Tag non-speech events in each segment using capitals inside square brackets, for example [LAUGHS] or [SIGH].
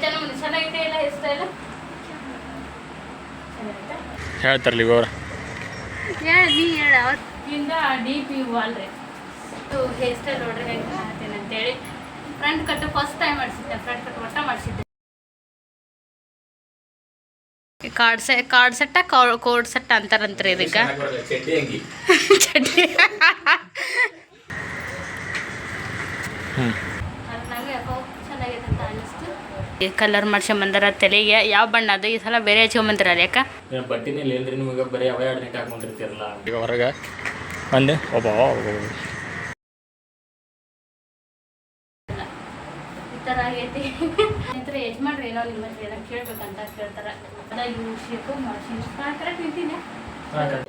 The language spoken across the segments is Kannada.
ಚೈತನ್ಯ ಮುಂದೆ ಚೆನ್ನಾಗಿದೆ ಇಲ್ಲ ಹೇರ್ ಸ್ಟೈಲ್ ಹೇಳ್ತಾರಲ್ಲ ಹೇಳ ಅವತ್ತಿಂದ ಡಿ ಪಿ ಅಲ್ರಿ ಇದು ಹೇರ್ ಸ್ಟೈಲ್ ನೋಡ್ರಿ ಹೆಂಗೆ ಮಾಡ್ತೀನಿ ಅಂತೇಳಿ. ಫ್ರಂಟ್ ಕಟ್ ಫಸ್ಟ್ ಟೈಮ್ ಮಾಡಿಸಿದ್ದೆ ಫ್ರಂಟ್ ಕಟ್ ಒಟ್ಟ ಮಾಡಿಸಿದ್ದೆ. ಕಾರ್ಡ್ ಸೆ ಕಾರ್ಡ್ ಸೆಟ್ಟ ಕೋಡ್ ಸೆಟ್ ಅಂತಾರಂತ್ರಿ ಇದಕ್ಕೆ ಚಡ್ಡಿ [LAUGHS] ಹ್ಞೂ ಅದು ನಂಗೆ ಯಾಕೋ ಚೆನ್ನಾಗೈತೆ ಅಂತ ಅನ್ನಿಸ್ತು ಕಲರ್ ಮಾಡ್ಸ್ಕೊಂಬಂದಾರ ತಲೆಗೆ. ಯಾವ ಬಣ್ಣ ಅದು? ಈ ಸಲ ಬೇರೆ ಹಚ್ಕೊಂಬಂದಿರಲ್ಲ ಯಾಕ ಬಟ್ಟಿನೇ ಇಲ್ರಿ ನಿಮಗೆ? ಬರೀ ಅವೇ ಎರಡು ನೆಟ್ ಹಾಕೊಂಡಿರ್ತೀರಲ್ಲ ಈಗ ಹೊರಗೆ ಬಂದೆ. ಒಬ್ಬ ಈ ಥರ ಆಗೈತಿ. ನಂತರ ಯಜಮಾನ್ರು ಏನೋ ನಿಮ್ಮ ಹತ್ರ ಏನೋ ಕೇಳ್ಬೇಕಂತ ಕೇಳ್ತಾರೆ. ಅದ ಯೂ ಶೇಪು ಮಾಡ್ಸಿ. ಕರೆಕ್ಟ್ ನಿಂತೀನಿ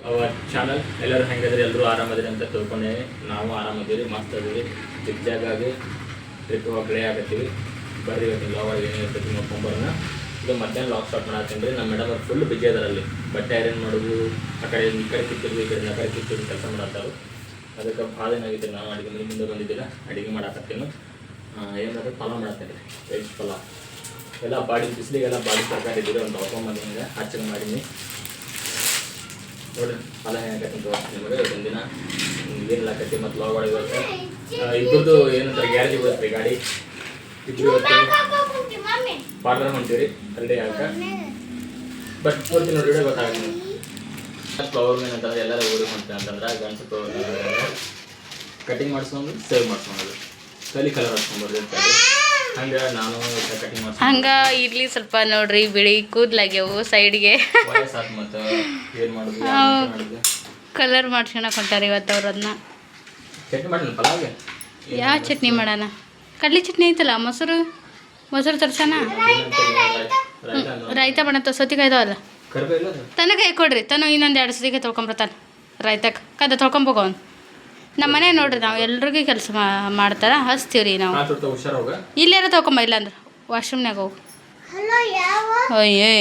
ಅವರ ಚಾನಲ್ ಎಲ್ಲರೂ ಹೆಂಗದ್ರಿ? ಎಲ್ಲರೂ ಆರಾಮದ್ರಿ ಅಂತ ತಿಳ್ಕೊಂಡೆ ನಾವು ಆರಾಮದಿರಿ ಮಸ್ತ್ ಅದೀವಿ. ಚಿಕ್ಕ ಜಾಗ ಆಗಿ ಟ್ರಿಪ್ ಹೋಗ್ಲೇ ಆಗತ್ತೀವಿ. ಬರ್ರಿ ಇವತ್ತು ಲಾಗ್ ಏನು ಇರ್ತೈತಿ ನೋಡ್ಕೊಂಬರೋಣ ಇದು ಮಧ್ಯಾಹ್ನ ಲಾಕ್ ಸ್ಟಾರ್ಟ್ ಮಾಡತ್ತೀನಿ ರೀ ನಮ್ಮ ಮೇಡಮ್ ಅವ್ರು ಫುಲ್ ಬಿಜಿ ಅದರಲ್ಲಿ. ಬಟ್ಟೆ ಐರನ್ ಮಾಡೋದು, ಆ ಕಡೆ ಈ ಕಡೆ ಕಿತ್ತಿರ್ದು ಈ ಕಡೆ ಆ ಕಡೆ ಕೆಲಸ ಮಾಡತ್ತಾರು ಅದಕ್ಕೆ ಭಾಳ ಏನಾಗಿತ್ತು ನಾವು ಅಡುಗೆ ಮನೆ ಮುಂದೆ ಬಂದಿದ್ದಿಲ್ಲ, ಅಡುಗೆ ಮಾಡಾಕತ್ತೀನಿ. ಏನಾದರೂ ಪಲಾವ್ ಮಾಡತ್ತೀನಿ ರೀ ವೆಜ್ ಪಲಾವ್. ಎಲ್ಲ ಬಾಡಿ, ಬಿಸಿಲಿಗೆಲ್ಲ ಬಾಡಿ ತರಕಾರಿ ಇದ್ದೀರಿ ಒಂದು ತೊಗೊಂಬಂದಿನಿ ಅರ್ಚನೆ ಮಾಡೀನಿ. ನೋಡಿರಿ ಫಲ ಏನಾಗತ್ತೆ ನಿಮಗೆ. ಒಂದಿನ ದಿನ ಏನಿಲ್ಲ ಕತ್ತಿ ಮತ್ತು ಲಾಗ್ ಒಳಗೆ ಇವತ್ತು ಇಬ್ಬರದ್ದು ಏನಂತಾರೆ ಗ್ಯಾರೇಜ್ ಬಿಡುತ್ತೆ ಗಾಡಿ? ಹೊಂತೀವಿ ರೆಡಿ ಆಗ ಬಟ್ ಪೂರ್ತಿ ನೋಡಿ ಫ್ಲವರ್ ಮೇನ್ ಅಂತಂದ್ರೆ ಎಲ್ಲರೂ ಊರಿಗೆ ಮಾಡ್ತೀವಿ ಅಂತಂದ್ರೆ ಗಂಡಸ ಕಟಿಂಗ್ ಮಾಡಿಸ್ಕೊಂಡು ಸೇವ್ ಮಾಡ್ಸ್ಕೊಂಡು. ತಲೆ ಕಲರ್ ಹಚ್ಕೊಂಡ್ಬರ್ದಿರ್ತಾರೆ ಹಂಗೆ ನಾನು ಕಟಿಂಗ್ ಮಾಡಿಸ್ಕೊಂಡು ಹಂಗ ಇಡ್ಲಿ ಸ್ವಲ್ಪ ನೋಡ್ರಿ ಬಿಳಿ ಕೂದ್ಲಾಗ್ಯವು ಸೈಡ್ಗೆ ವಯಸ್ಸಾತ್ ಮತ್ತು. ಏನು ಮಾಡೋದು ಕಲರ್ ಮಾಡ್ಸ್ಕೊಳಕ್ ಹೊಂಟಾರ ಇವತ್ತು ಅವ್ರು ಅದನ್ನ. ಚಟ್ನಿ ಮಾಡಿಲ್ಲ ಪಲಾವ್ಗೆ? ಯಾವ ಚಟ್ನಿ ಮಾಡೋಣ? ಕಡ್ಲಿ ಚಟ್ನಿ ಐತಲ್ಲ ಮೊಸರು ಮೊಸರು ತರ್ಸಾನ ರಾಯ್ತ ಮಾಡತ್ತ ಸೌತಿಕಾಯಿ ಇದಾವಲ್ಲ ಕರ್ಬೇ ಇಲ್ಲ ಅದು ತನ ಕೈ ಕೊಡ್ರಿ? ತನು ಇನ್ನೊಂದು ಎರಡು ಸತಿಗೆ ತೊಳ್ಕೊಂಬರ್ತಾನೆ ರಾಯ್ತಕ್ಕೆ ಕದ ತೊಳ್ಕೊಂಬೋಗ ಅವ್ನು. ನಮ್ಮ ಮನೆ ನೋಡ್ರಿ ನಾವು ಎಲ್ರಿಗೂ ಕೆಲಸ ಮಾಡ್ತಾರ ಹಸ್ತೀವ್ರಿ ನಾವು. ಹಾಂ ತೊಡ್ತಾ ಹುಷಾರ್ ಹೋಗ? ಇಲ್ಲಾರ ತೊಗೊಂಬ ಇಲ್ಲಾಂದ್ರೆ ವಾಶ್ರೂಮ್ನಾಗ ಹೋಗು. ಅಯ್ಯೇ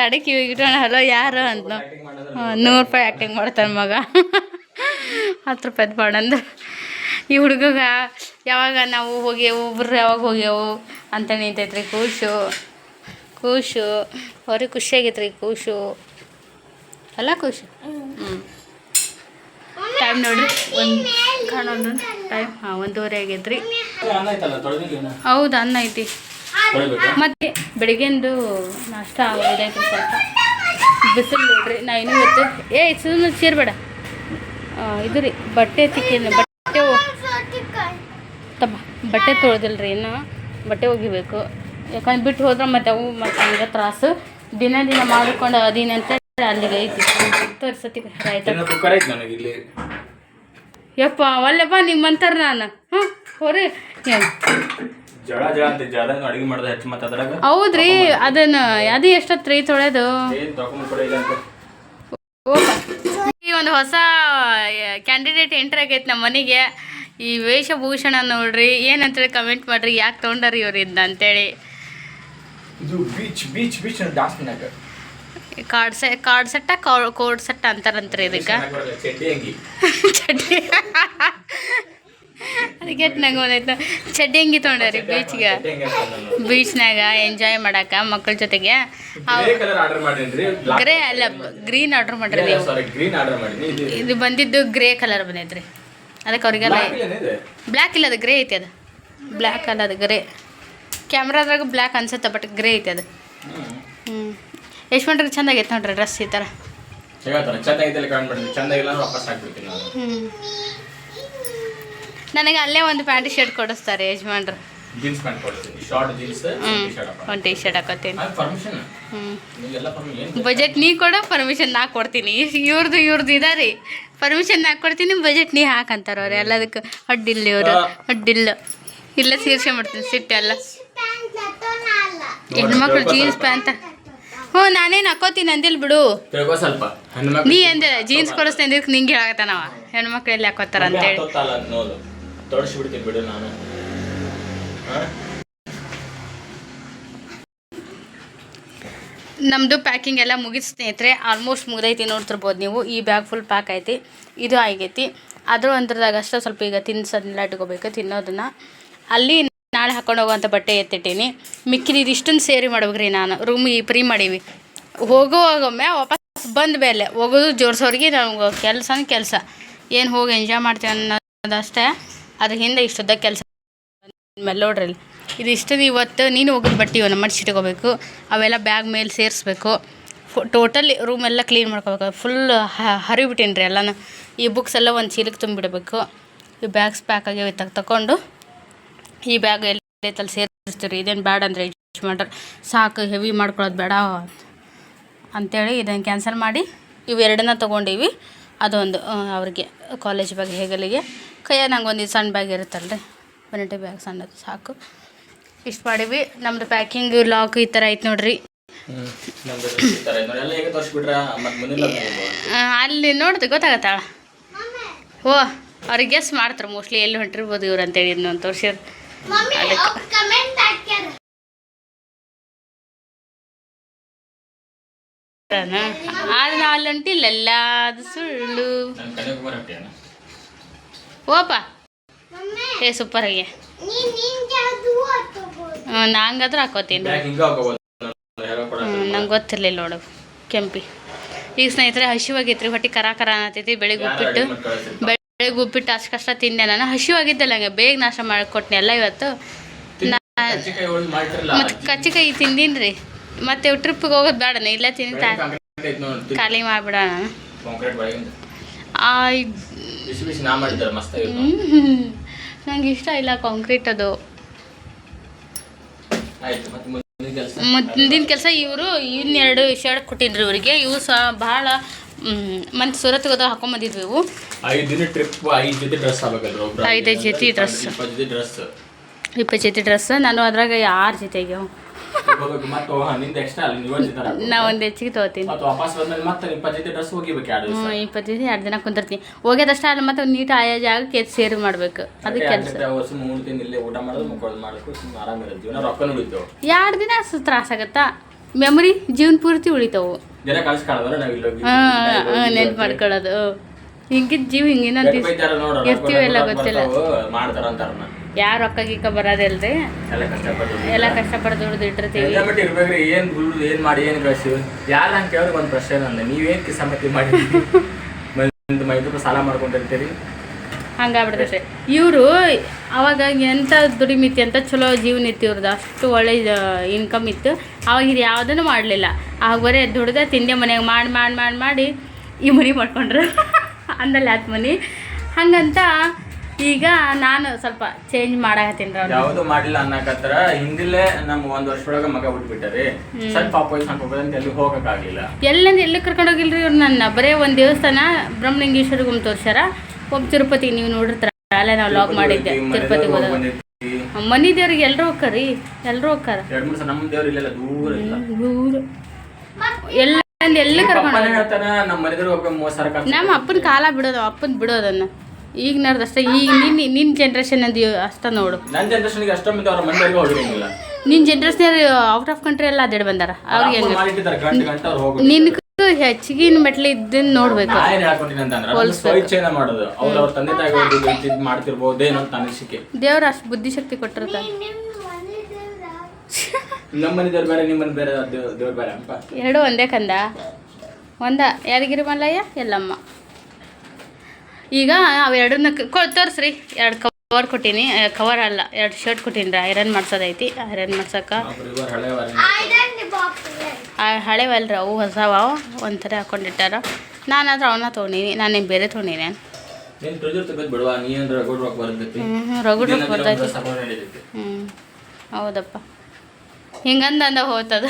ಎರಡು ಕಿವಿ ಇಟ್ಕೊಂಡು ಹಲೋ ಯಾರು ಅಂತ ಮಾಡಿದ್ರೆ ನೂರು ರೂಪಾಯಿ ಆ್ಯಕ್ಟಿಂಗ್ ಮಾಡ್ತಾನೆ ಮಗ. ಹತ್ತು ರೂಪಾಯ್ದು ಬಾಡಂದು ಈ ಹುಡುಗಗ ಯಾವಾಗ ನಾವು ಹೋಗ್ಯವು ಒಬ್ರು ಯಾವಾಗ ಹೋಗ್ಯವು ಅಂತ ನಿಂತೈತ್ರಿ ಕೂಸು ಕೂಸು ಅವ್ರಿಗೆ ಖುಷಿಯಾಗೈತ್ರಿ ಕೂಸು ಅಲ್ಲ ಖುಷಿ ಹ್ಞೂ ಟೈಮ್ ನೋಡ್ರಿ ಒಂದು ಕಾಣೋದು ಟೈಮ್ ಹಾಂ ಒಂದೂವರೆ ಆಗೈತ್ರಿ. ರೀ ಹೌದು ಅನ್ನ ಐತಿ. ಮತ್ತೆ ಬೆಳಿಗ್ಗೆಂದು ನಾಷ್ಟ ಆಗೋದೈತೆ ಸ್ವಲ್ಪ. ಬಿಸಿಲು ನೋಡ್ರಿ ನಾ ಇನ್ನೂ ಇವತ್ತು ಏ ಸುಮ್ಮನೆ ಸೇರ್ಬೇಡ ಇದು ರೀ ಬಟ್ಟೆ ತಿಕ್ಕಿನ ಬಟ್ಟೆ ಒ- ಬಟ್ಟೆ ಬಟ್ಟೆ ರೀ ಇನ್ನು. ಬಟ್ಟೆ ಒಗಿಬೇಕು. ಯಾಕಂದ್ರೆ ಬಿಟ್ಟು ಹೋದ್ರೆ ಮತ್ತೆ ಅವು ಮತ್ತೆ ಹಂಗೆ ತ್ರಾಸು. ದಿನ ದಿನ ಮಾಡಿಕೊಂಡು ಅದೀನಿ ಅಂತ ಅಲ್ಲಿಗೆ ಐತಿ. ತೋರಿಸತಿ ಆಯ್ತಾ. ಅವಲ್ಲಪ್ಪ ಯಪ್ಪ ಒಲ್ಲೆಪ್ಪ ನಿಮ್ಮಂತಾರ ನಾನು. ಹ್ಞೂ ಹೋರಿ. ಮತ್ತೆ ಹೌದ್ರಿ ಅದನ್ನ ಅದು ಎಷ್ಟೊತ್ತು ರೀ ತೊಳೆದು? ಒಂದು ಹೊಸ ಕ್ಯಾಂಡಿಡೇಟ್ ಎಂಟ್ರ್ ಆಗೈತೆ ನಮ್ಮ ಮನೆಗೆ. ಈ ವೇಷಭೂಷಣ ನೋಡ್ರಿ ಏನಂತೇಳಿ ಕಮೆಂಟ್ ಮಾಡ್ರಿ ಯಾಕೆ ತೊಗೊಂಡಾರಿ ಇದ್ದ ಅಂತೇಳಿ. ಇದು ಬೀಚ್ ಬೀಚ್ ಬೀಚ್ ಕಾರ್ಡ್ ಸೆ ಕಾಡ್ ಸೆಟ್ಟ ಕೋಡ್ ಸೆಟ್ ಅಂತಾರಂತ್ರಿ ಇದಕ್ಕೆ. ಚಡ್ಡಿ ಅದಕ್ಕೆ ನಂಗೆ ಒಂದಾಯ್ತು ಚಡ್ಡಿ ಅಂಗಿ ತೊಗೊಂಡಾರಿ ಬೀಚ್ಗೆ? ಬೀಚ್ನಾಗ ಎಂಜಾಯ್ ಮಾಡಾಕ ಮಕ್ಕಳ ಜೊತೆಗೆ? ಗ್ರೇ ಅಲ್ಲ ಗ್ರೀನ್ ಆರ್ಡರ್ ಮಾಡ್ರಿ ನೀವು. ಇದು ಬಂದಿದ್ದು ಗ್ರೇ ಕಲರ್ ಬಂದೈತ್ರಿ. ಅದಕ್ಕೆ ಅವರಿಗೆಲ್ಲ ಬ್ಲ್ಯಾಕ್ ಇಲ್ಲ ಅದು ಗ್ರೇ ಐತಿ ಅದು. ಬ್ಲ್ಯಾಕ್ ಅಲ್ಲ ಅದು ಗ್ರೇ ಕ್ಯಾಮ್ರಾದಾಗ ಬ್ಲ್ಯಾಕ್ ಅನ್ಸುತ್ತೆ ಬಟ್ ಗ್ರೇ ಐತಿ ಅದು. ಹ್ಞೂ ಹ್ಞೂ ಮಂಟ್ರಿಗೆ ಚಂದ ಆಗೈತೆ ನೋಡ್ರಿ ಡ್ರೆಸ್ ಈ ಥರ ನನಗೆ ಅಲ್ಲೇ ಒಂದು ಪ್ಯಾಂಟ್ ಶರ್ಟ್ ಕೊಡಿಸ್ತಾರೆ ಯಜಮಾನ್ರು. ಜೀನ್ಸ್ ಪ್ಯಾಂಟ್ ಕೊಡ್ತೀನಿ. ಶಾರ್ಟ್ ಜೀನ್ಸ್ ಒಂದು ಟಿ ಶರ್ಟ್ ಹಾಕೋತೀನಿ ಅದು ಪರ್ಮಿಷನ್ ಬಜೆಟ್ ನೀ ಕೊಡ ಪರ್ಮಿಷನ್ ನಾ ಕೊಡ್ತೀನಿ. ಇವ್ರದ್ದು ಇವ್ರದ್ದು ಇದಾರಿ ಪರ್ಮಿಷನ್ ನಾ ಕೊಡ್ತೀನಿ ಬಜೆಟ್ ನೀ ಹಾಕಂತಾರ ಅವ್ರು. ಎಲ್ಲದಕ್ಕೆ ಅಡ್ಡಿಲ್ಲ ಇವರು. ಅಡ್ಡಿಲ್ಲ ಇಲ್ಲ ಸೀರ್ಸೆ ಮಾಡ್ತೀನಿ ಸಿಟ್ಟೆಲ್ಲ ಹೆಣ್ಮಕ್ಳು ಜೀನ್ಸ್ ಪ್ಯಾಂಟ್ ಹ್ಞೂ ನಾನೇನು ಹಾಕೋತೀನಿ ಅಂದಿಲ್ ಬಿಡು. ಸ್ವಲ್ಪ. ನೀ ಅಂದೆ ಜೀನ್ಸ್ ಕೊಡಿಸ್ತೀನಿ ನಿಂಗೆ ಹೇಳಕತ್ತಾನವ. ಹೆಣ್ಮಕ್ಳು ಎಲ್ಲಿ ಹಾಕೋತಾರ ಅಂತೇಳಿ ಬಿಡು ನಾನು? ನಮ್ಮದು ಪ್ಯಾಕಿಂಗ್ ಎಲ್ಲ ಮುಗಿದ ಸ್ನೇಹಿತರೆ ಆಲ್ಮೋಸ್ಟ್ ಮುಗ್ದೈತಿ ನೋಡ್ತಿರ್ಬೋದು ನೀವು. ಈ ಬ್ಯಾಗ್ ಫುಲ್ ಪ್ಯಾಕ್ ಐತಿ, ಇದು ಆಗೈತಿ. ಅದ್ರ ಅಂತರದಾಗ ಅಷ್ಟೇ ಸ್ವಲ್ಪ ಈಗ ತಿನ್ಸೋದನ್ನೆಲ್ಲ ಇಟ್ಕೋಬೇಕು, ತಿನ್ನೋದನ್ನ. ಅಲ್ಲಿ ನಾಳೆ ಹಾಕೊಂಡು ಹೋಗುವಂಥ ಬಟ್ಟೆ ಎತ್ತಿಟ್ಟೀನಿ. ಮಿಕ್ಕಿದ ಇದಿಷ್ಟನ್ನು ಸೇರಿ ಮಾಡ್ಬೇಕ್ರಿ ನಾನು. ರೂಮ್ ಈ ಫ್ರೀ ಮಾಡೀವಿ. ಹೋಗುವಾಗೊಮ್ಮೆ ವಾಪಸ್ ಬಂದ ಮೇಲೆ ಹೋಗೋದು ಜೋಡ್ಸೋರಿಗೆ ನಮ್ಗೆ ಕೆಲಸ ಕೆಲಸ. ಏನು ಹೋಗಿ ಎಂಜಾಯ್ ಮಾಡ್ತೀವಿ ಅನ್ನೋದಷ್ಟೇ. ಅದ್ರ ಹಿಂದೆ ಇಷ್ಟದ ಕೆಲಸ. ಮೇಲೆ ನೋಡ್ರಿ ನೀವು ಇದು ಇಷ್ಟು ಇವತ್ತು ನೀನು ಹೋಗಿದ್ದು ಬಟ್ಟೆ ಇವನ್ನ ಮಡಿಸಿಟ್ಕೋಬೇಕು ಅವೆಲ್ಲ ಬ್ಯಾಗ್ ಮೇಲೆ ಸೇರಿಸ್ಬೇಕು. ಫು ಟೋಟಲಿ ರೂಮೆಲ್ಲ ಕ್ಲೀನ್ ಮಾಡ್ಕೋಬೇಕು. ಫುಲ್ ಹರಿಬಿಟ್ಟೀನಿ ರೀ ಎಲ್ಲನೂ. ಈ ಬುಕ್ಸ್ ಎಲ್ಲ ಒಂದು ಚೀಲಕ್ಕೆ ತುಂಬಿಡಬೇಕು. ಈ ಬ್ಯಾಗ್ಸ್ ಪ್ಯಾಕ್ ಆಗಿ ಇತ್ತಾಗ ತಗೊಂಡು ಈ ಬ್ಯಾಗ್ ಎಲ್ಲ ಐತಲ್ಲಿ ಸೇರಿಸ್ತೀವಿ ರೀ ಇದೇನು ಬೇಡ ಅಂದರೆ ಮಾಡ್ರಿ, ಸಾಕು ಹೆವಿ ಮಾಡ್ಕೊಳ್ಳೋದು ಬೇಡ ಅಂಥೇಳಿ ಇದನ್ನು ಕ್ಯಾನ್ಸಲ್ ಮಾಡಿ ಇವೆರಡನ್ನ ತೊಗೊಂಡೀವಿ. ಅದೊಂದು ಅವ್ರಿಗೆ ಕಾಲೇಜ್ ಬ್ಯಾಗ್ ಹೇಗಲಿಗೆ ಕೈಯ ನಂಗೆ ಒಂದು ಸಣ್ಣ ಬ್ಯಾಗ್ ಇರುತ್ತಲ್ಲ ರೀ ವನಿಟಿ ಬ್ಯಾಗ್ ಸಣ್ಣದು ಸಾಕು. ಇಷ್ಟು ಮಾಡೀವಿ ನಮ್ದು ಪ್ಯಾಕಿಂಗ್ ಲಾಕ್ ಈ ಥರ ಐತೆ ನೋಡ್ರಿ. ಎಲ್ಲ ಅಲ್ಲಿ ನೋಡ್ದು ಗೊತ್ತಾಗತ್ತಾಳ ಓ ಅವ್ರಿಗೆ ಗೆಸ್ ಮಾಡ್ತಾರೆ ಮೋಸ್ಟ್ಲಿ ಎಲ್ಲಿ ಹೊಂಟಿರ್ಬೋದು ಇವ್ರು ಅಂತೇಳಿ ಇನ್ನೊಂದು ತೋರಿಸಿರ್ ಆದ್ರೆ ನಾವು ಅಲ್ಲಿ ಹೊಂಟಿಲ್ಲಲ್ಲ ಅದು ಸುಳ್ಳು. ಓಪ. ಏ ಸೂಪರ್ ಆಗಿ. ನಂಗಾದ್ರೂ ಹಾಕೋತೀನಿ ನಂಗೆ ಗೊತ್ತಿರಲಿಲ್ಲ ನೋಡು ಕೆಂಪಿ. ಈಗ ಸ್ನೇಹಿತರೆ ಹಸಿವಾಗಿತ್ತು ಹೊಟ್ಟೆ ಕರ ಕರ ಅನ್ನತೈತಿ ಬೆಳಿಗ್ಗೆ ಉಪ್ಪಿಟ್ಟು. ಬೆಳಿಗ್ಗೆ ಉಪ್ಪಿಟ್ಟು ಅಷ್ಟು ಕಷ್ಟ ತಿಂದೆ ನಾನು. ಹಸಿವಾಗಿದ್ದಲ್ಲ ಹಂಗೆ ಬೇಗ ನಾಶ ಮಾಡಿಕೊಟ್ನಿ ಎಲ್ಲ ಇವತ್ತು. ಮತ್ತು ಕಚ್ಚಿಕಾಯಿ ತಿಂದೀನಿ ರೀ. ಮತ್ತೆ ಟ್ರಿಪ್ಗೆ ಹೋಗೋದು ಬೇಡ ಇಲ್ಲೇ ತಿಂದ ಖಾಲಿ ಮಾಡಿಬಿಡೋಣ ಕಾಂಕ್ರೀಟ್ ನಂಗೆ ಇಷ್ಟ ಇಲ್ಲ ಕಾಂಕ್ರೀಟ್ ಅದು. ಆಯ್ತು ಮತ್ತೆ ಮುಂದಿನ ಕೆಲಸ? ಮುಂದಿನ ಕೆಲಸ ಇವರು ಇನ್ನೆರಡು ಶರ್ಟ್ ಕೊಟ್ಟಿದ್ರು ಇವರಿಗೆ. ಇವು ಸಹ ಭಾಳ ಮತ್ತೆ ಸುರತ್ ಹೋದಾಗ ಹಾಕೊಂಬಂದಿದ್ವಿ ಇವು. ಐದು ದಿನ ಟ್ರಿಪ್ ಐದು ಜೊತೆ ಡ್ರೆಸ್ ಆಗ್ಬೇಕಲ್ರಿ ಒಬ್ರು ಐದೈದು ಜೊತೆ dress. ಇಪ್ಪತ್ತು ಜೊತೆ ಡ್ರೆಸ್ ಇಪ್ಪತ್ತು ಜೊತೆ ಡ್ರೆಸ್ ನಾನು ಅದ್ರಾಗ ಆರು ಜೊತೆ ನಾ ಒಂದು ಹೆಚ್ಚಿಗೆ ತೊಗೋತೀನಿ. ಹ್ಞೂ ಇಪ್ಪತ್ತು ದಿವಸ. ಎರಡು ದಿನ ಕುಂದಿರ್ತೀನಿ ಹೋಗ್ಯದಷ್ಟೇ ಅಲ್ಲಿ ಮತ್ತೆ ನೀಟ್ ಆಯಾ ಜಾಗಕ್ಕೆ ಸೇರಿ ಮಾಡ್ಬೇಕು. ಅದು ಕೆಲಸ. ಎರಡು ಮೂರು ದಿನ ತ್ರಾಸಾಗತ್ತಾ ಮೆಮೊರಿ ಜೀವನ ಪೂರ್ತಿ ಉಳಿತಾವು. ಹಾಂ ನೆನ್ಪು ಮಾಡ್ಕೊಳ್ಳೋದು. ಹಿಂಗಿದ್ ಜೀವ ಹಿಂಗಿನ ಇರ್ತೀವಿ ಇರ್ತೀವೆಲ್ಲ ಗೊತ್ತಿಲ್ಲ. ಯಾರು ರೊಕ್ಕ ಗಿಕ್ಕ ಬರೋದಿಲ್ರಿ? ಎಲ್ಲ ಕಷ್ಟಪಟ್ಟು ಎಲ್ಲ ಕಷ್ಟಪಟ್ಟು ದುಡ್ದು ಇಟ್ಟಿರ್ತೀವಿ. ಎಂಜಾಯ್ಮೆಂಟ್ ಇರ್ಬೇಕ್ರಿ ಏನ್ ದುಡ್ಡು ಏನ್ ಮಾಡಿ ಏನ್ ಗಳಿಸಿವಿ ಯಾರು ಹಂಗೆ ಕೇಳಿದ್ರೆ ಒಂದು ಪ್ರಶ್ನೆ ನಂದೆ. ನೀವೇನ್ ಕಿಸಮತಿ ಮಾಡಿ? ಮಂದಿ ಐದು ರೂಪಾಯಿ ಸಾಲ ಮಾಡ್ಕೊಂಡಿರ್ತೀರಿ. ಹಂಗಾಗ್ಬಿಡ್ತೈತೆ ಇವರು ಅವಾಗ ಎಂಥ ದುಡಿಮಿತಿ ಅಂತ ಚಲೋ ಜೀವನ ಇತ್ತು ಇವ್ರದ್ದು ಅಷ್ಟು ಒಳ್ಳೆ ಇನ್ಕಮ್ ಇತ್ತು. ಅವಾಗ ಇದು ಯಾವುದನ್ನು ಮಾಡಲಿಲ್ಲ. ಆಗ ಬರೀ ದುಡ್ದ ತಿಂದೆ ಮನೆಯಾಗ ಮಾಡಿ ಮಾಡಿ ಮಾಡಿ ಮಾಡಿ ಈ ಮನೆ ಮಾಡ್ಕೊಂಡ್ರು. [LAUGHS] ಅಂದಲ್ಲಿ ಆತ್ ಮನೆ. ಹಂಗಂತ ಈಗ ನಾನು ಸ್ವಲ್ಪ ಚೇಂಜ್ ಮಾಡಾಕತ್ತೀನಿ ರೀ ಯಾವುದು ಮಾಡಿಲ್ಲ ಅನ್ನಕತ್ರ ಹಿಂದಿಲ್ಲೇ ನಮ್ಮ ಒಂದ್ ವರ್ಷದೊಳಗ ಮಗ ಬಿಟ್ಬಿಟ್ಟರಿ ಸ್ವಲ್ಪ ವಯಸ್ಸು ಅನ್ಕೋಬೋದು ಅಂತ ಎಲ್ಲಿ ಎಲ್ಲಂದ್ರೆ ಕರ್ಕೊಂಡು ಹೋಗಿಲ್ರಿ ಇವ್ರು ನನ್ನ? ಬರೇ ಒಂದು ದೇವಸ್ಥಾನ ಬ್ರಹ್ಮಲಿಂಗೇಶ್ವರಿಗೆ ತೋರ್ಸ್ಯಾರ. ಒಬ್ಬ ತಿರುಪತಿ ನೀವು ನೋಡಿರ್ತಾರ. ಅಲ್ಲೇ ನಾವು ಲಾಗ್ ಮಾಡಿದ್ದೆ. ತಿರುಪತಿಗೆ ಹೋದ ಮನಿ ದೇವ್ರಿಗೆ ಎಲ್ಲರೂ ಹೋಗ್ಕರಿ? ಎಲ್ಲರೂ ಹೋಗ್ತಾರ ಎರಡು ಮೂರು ನಮ್ಮ ದೇವ್ರು ಇಲ್ಲೆಲ್ಲ ದೂರ ಇಲ್ಲ. ದೂರ. ಎಲ್ಲ ಎಲ್ಲಿ ಕರ್ಕೊಂಡು ನಮ್ಮ ಅಪ್ಪನ ಕಾಲ ಬಿಡೋದು ಅಪ್ಪನ ಬಿಡೋದನ್ನ. ಈಗ ಅಷ್ಟೇ. ಈಗ ನಿನ್ನ ನಿನ್ನ ಜನ್ರೇಷನ್ ಅಂದ ಅಷ್ಟ ನೋಡು. ನನ್ನ ಜನರೇಷನ್ಗೆ ಅಷ್ಟೊಂದು ಅವ್ರ ಮನೆಯವ್ರಿಗೆ ಹೋಗಿರಂಗಿಲ್ಲ. ನಿನ್ನ ಜನ್ರೇಷನ್ ಔಟ್ ಆಫ್ ಕಂಟ್ರಿ ಎಲ್ಲ ಅದೇ ಬಂದಾರ. ಅವ್ರಿಗೆ ಹೆಂಗ? ನಿನ್ನ ಹೆಚ್ಚಿಗಿನ ಮೆಟ್ಲು ಇದ್ದನ್ನ ನೋಡ್ಬೇಕು. ಮಾಡೋದು. ಅವ್ರು ಅವ್ರ ತಂದೆ ತಾಯಿ ಇದು ಮಾಡ್ತಿರ್ಬೋದೇನೋ ಅಂತ ಅನಿಸಿಕೆ. ದೇವ್ರ ಅಷ್ಟು ಬುದ್ಧಿಶಕ್ತಿ ಕೊಟ್ಟಿರ್ತಾರೆ. ನಮ್ಮ ಮನೆ ದೇವ್ರು ಬೇರೆ ನಿಮ್ಮ ಮನೆ ಬೇರೆ ದೇವ್- ದೇವ್ರು ಬೇರೆ ಅಪ್ಪ ಎರಡು ಒಂದೇ ಕಂದ. ಒಂದ ಯಾದಗಿರಿ ಮಲ್ಲಯ್ಯ ಎಲ್ಲಮ್ಮ. ಈಗ ಅವೆರಡನ್ನ ತೋರಿಸ್ರಿ. ಎರಡು ಕವರ್ ಕೊಟ್ಟೀನಿ. ಕವರ್ ಅಲ್ಲ ಎರಡು ಶರ್ಟ್ ಕೊಟ್ಟೀನಿ ರೀ. ಐರನ್ ಮಾಡ್ಸೋದೈತಿ. ಐರನ್ ಮಾಡ್ಸೋಕೆ. ಹಳೆವಲ್ರಿ ಅವು ಹೊಸವ. ಒಂಥರ ಹಾಕೊಂಡಿಟ್ಟಾರ. ನಾನಾದ್ರೆ ಅವನ್ನ ತೊಗೊಂಡೀನಿ. ನಿಮ್ಗೆ ಬೇರೆ ತೊಗೊಂಡಿನಿ. ನೀನ್ ನೀನ್ ರಗೋಡ್ ಬರ್ತೈತಿ? ಹ್ಞೂ ಒಂದ್ ಹೌದಪ್ಪ. ಹಿಂಗಂದ ಹೋಗ್ತದ